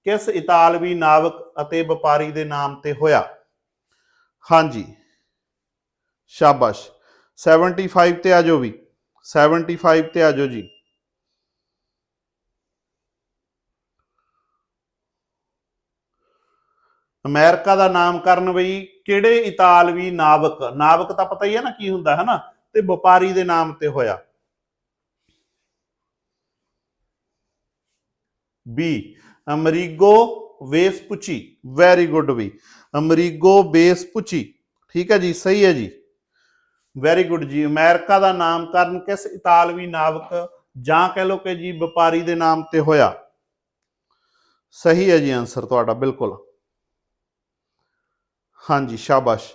ਕਿਸ ਇਤਾਲਵੀ ਨਾਵਕ ਅਤੇ ਵਪਾਰੀ ਦੇ ਨਾਮ ਤੇ ਹੋਇਆ? ਹਾਂਜੀ। ਸ਼ਾਬਾਸ਼। 75 ਤੇ ਆ ਜਾਓ ਵੀ। 75 ਤੇ ਆ ਜਾਓ ਜੀ। ਅਮਰੀਕਾ ਦਾ ਨਾਮਕਰਨ ਬਈ ਕਿਹੜੇ ਇਤਾਲਵੀ ਨਾਵਕ? ਨਾਵਕ ਤਾਂ ਪਤਾ ਹੀ ਹੈ ਨਾ ਕੀ ਹੁੰਦਾ ਹੈ ਨਾ ਤੇ ਵਪਾਰੀ ਦੇ ਨਾਮ ਤੇ ਹੋਇਆ। B Amerigo Vespucci. Very good ਵੀ ਅਮਰੀਗੋ ਵੇਸਪੁਚੀ। ਠੀਕ ਹੈ ਜੀ, ਸਹੀ ਹੈ ਜੀ। ਵੈਰੀ ਗੁੱਡ ਜੀ। ਅਮਰੀਕਾ ਦਾ ਨਾਮਕਰਨ ਕਿਸ ਇਤਾਲਵੀ ਨਾਵਕ ਜਾਂ ਕਹਿ ਲੋ ਕਿ ਜੀ ਵਪਾਰੀ ਦੇ ਨਾਮ ਤੇ ਹੋਇਆ? ਸਹੀ ਹੈ ਜੀ ਆਨਸਰ ਤੁਹਾਡਾ, ਬਿਲਕੁਲ। ਹਾਂਜੀ, ਸ਼ਾਬਾਸ਼।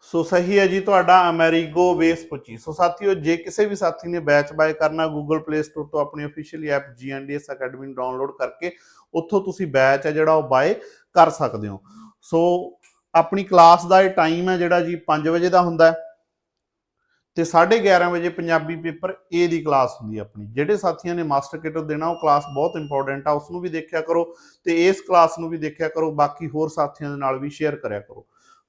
ਸੋ ਸਹੀ ਹੈ ਜੀ ਤੁਹਾਡਾ, ਅਮਰੀਗੋ ਵੇਸਪੁਚੀ ਸੋ ਸਾਥੀਓ, ਜੇ ਕਿਸੇ ਵੀ ਸਾਥੀ ਨੇ ਬੈਚ ਬਾਏ ਕਰਨਾ, Google Play Store ਤੋਂ ਆਪਣੀ ਅਫੀਸ਼ੀਅਲ ਐਪ GNDS ਅਕੈਡਮੀ ਨੂੰ ਡਾਊਨਲੋਡ ਕਰਕੇ, ਉੱਥੋਂ ਤੁਸੀਂ ਬੈਚ ਹੈ ਜਿਹੜਾ ਉਹ ਬਾਏ ਕਰ ਸਕਦੇ ਹੋ। ਸੋ ਆਪਣੀ ਕਲਾਸ ਦਾ ਇਹ ਟਾਈਮ ਹੈ ਜਿਹੜਾ ਜੀ 5 ਵਜੇ ਦਾ ਹੁੰਦਾ ਹੈ ਤੇ 11:30 ਵਜੇ ਪੰਜਾਬੀ ਪੇਪਰ A ਦੀ ਕਲਾਸ ਹੁੰਦੀ ਹੈ ਆਪਣੀ। ਜਿਹੜੇ ਸਾਥੀਆਂ ਨੇ ਮਾਸਟਰ ਕਿਟ ਦੇਣਾ, ਉਹ ਕਲਾਸ ਬਹੁਤ ਇੰਪੋਰਟੈਂਟ ਆ ਉਸ ਨੂੰ ਵੀ ਦੇਖਿਆ ਕਰੋ ਤੇ ਇਸ ਕਲਾਸ ਨੂੰ ਵੀ ਦੇਖਿਆ ਕਰੋ, ਬਾਕੀ ਹੋਰ ਸਾਥੀਆਂ ਦੇ ਨਾਲ ਵੀ ਸ਼ੇਅਰ ਕਰਿਆ ਕਰੋ।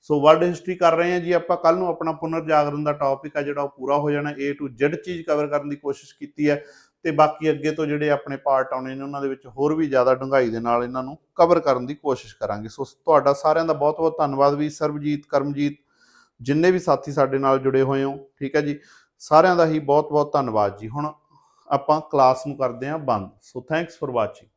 ਸੋ ਵਰਲਡ ਹਿਸਟਰੀ ਕਰ ਰਹੇ ਹਾਂ ਜੀ ਆਪਾਂ ਕੱਲ ਨੂੰ ਆਪਣਾ ਪੁਨਰ ਜਾਗਰਣ ਦਾ ਟੌਪਿਕ ਆ ਜਿਹੜਾ ਉਹ ਪੂਰਾ ਹੋ ਜਾਣਾ, A to Z ਚੀਜ਼ ਕਵਰ ਕਰਨ ਦੀ ਕੋਸ਼ਿਸ਼ ਕੀਤੀ ਹੈ। ਤੇ ਬਾਕੀ ਅੱਗੇ ਤੋਂ ਜਿਹੜੇ ਆਪਣੇ ਪਾਰਟ ਆਉਣੇ ਨੇ, ਉਹਨਾਂ ਦੇ ਵਿੱਚ ਹੋਰ ਵੀ ਜ਼ਿਆਦਾ ਡੂੰਘਾਈ ਦੇ ਨਾਲ ਇਹਨਾਂ ਨੂੰ ਕਵਰ ਕਰਨ ਦੀ ਕੋਸ਼ਿਸ਼ ਕਰਾਂਗੇ। ਸੋ ਤੁਹਾਡਾ ਸਾਰਿਆਂ ਦਾ ਬਹੁਤ ਬਹੁਤ ਧੰਨਵਾਦ ਵੀ ਸਰਬਜੀਤ, ਕਰਮਜੀਤ, ਜਿੰਨੇ ਵੀ ਸਾਥੀ ਸਾਡੇ ਨਾਲ ਜੁੜੇ ਹੋਏ ਹੋ, ਠੀਕ ਹੈ ਜੀ? ਸਾਰਿਆਂ ਦਾ ਹੀ ਬਹੁਤ ਬਹੁਤ ਧੰਨਵਾਦ ਜੀ। ਹੁਣ ਆਪਾਂ ਕਲਾਸ ਨੂੰ ਕਰਦੇ ਹਾਂ ਬੰਦ। So thanks for watching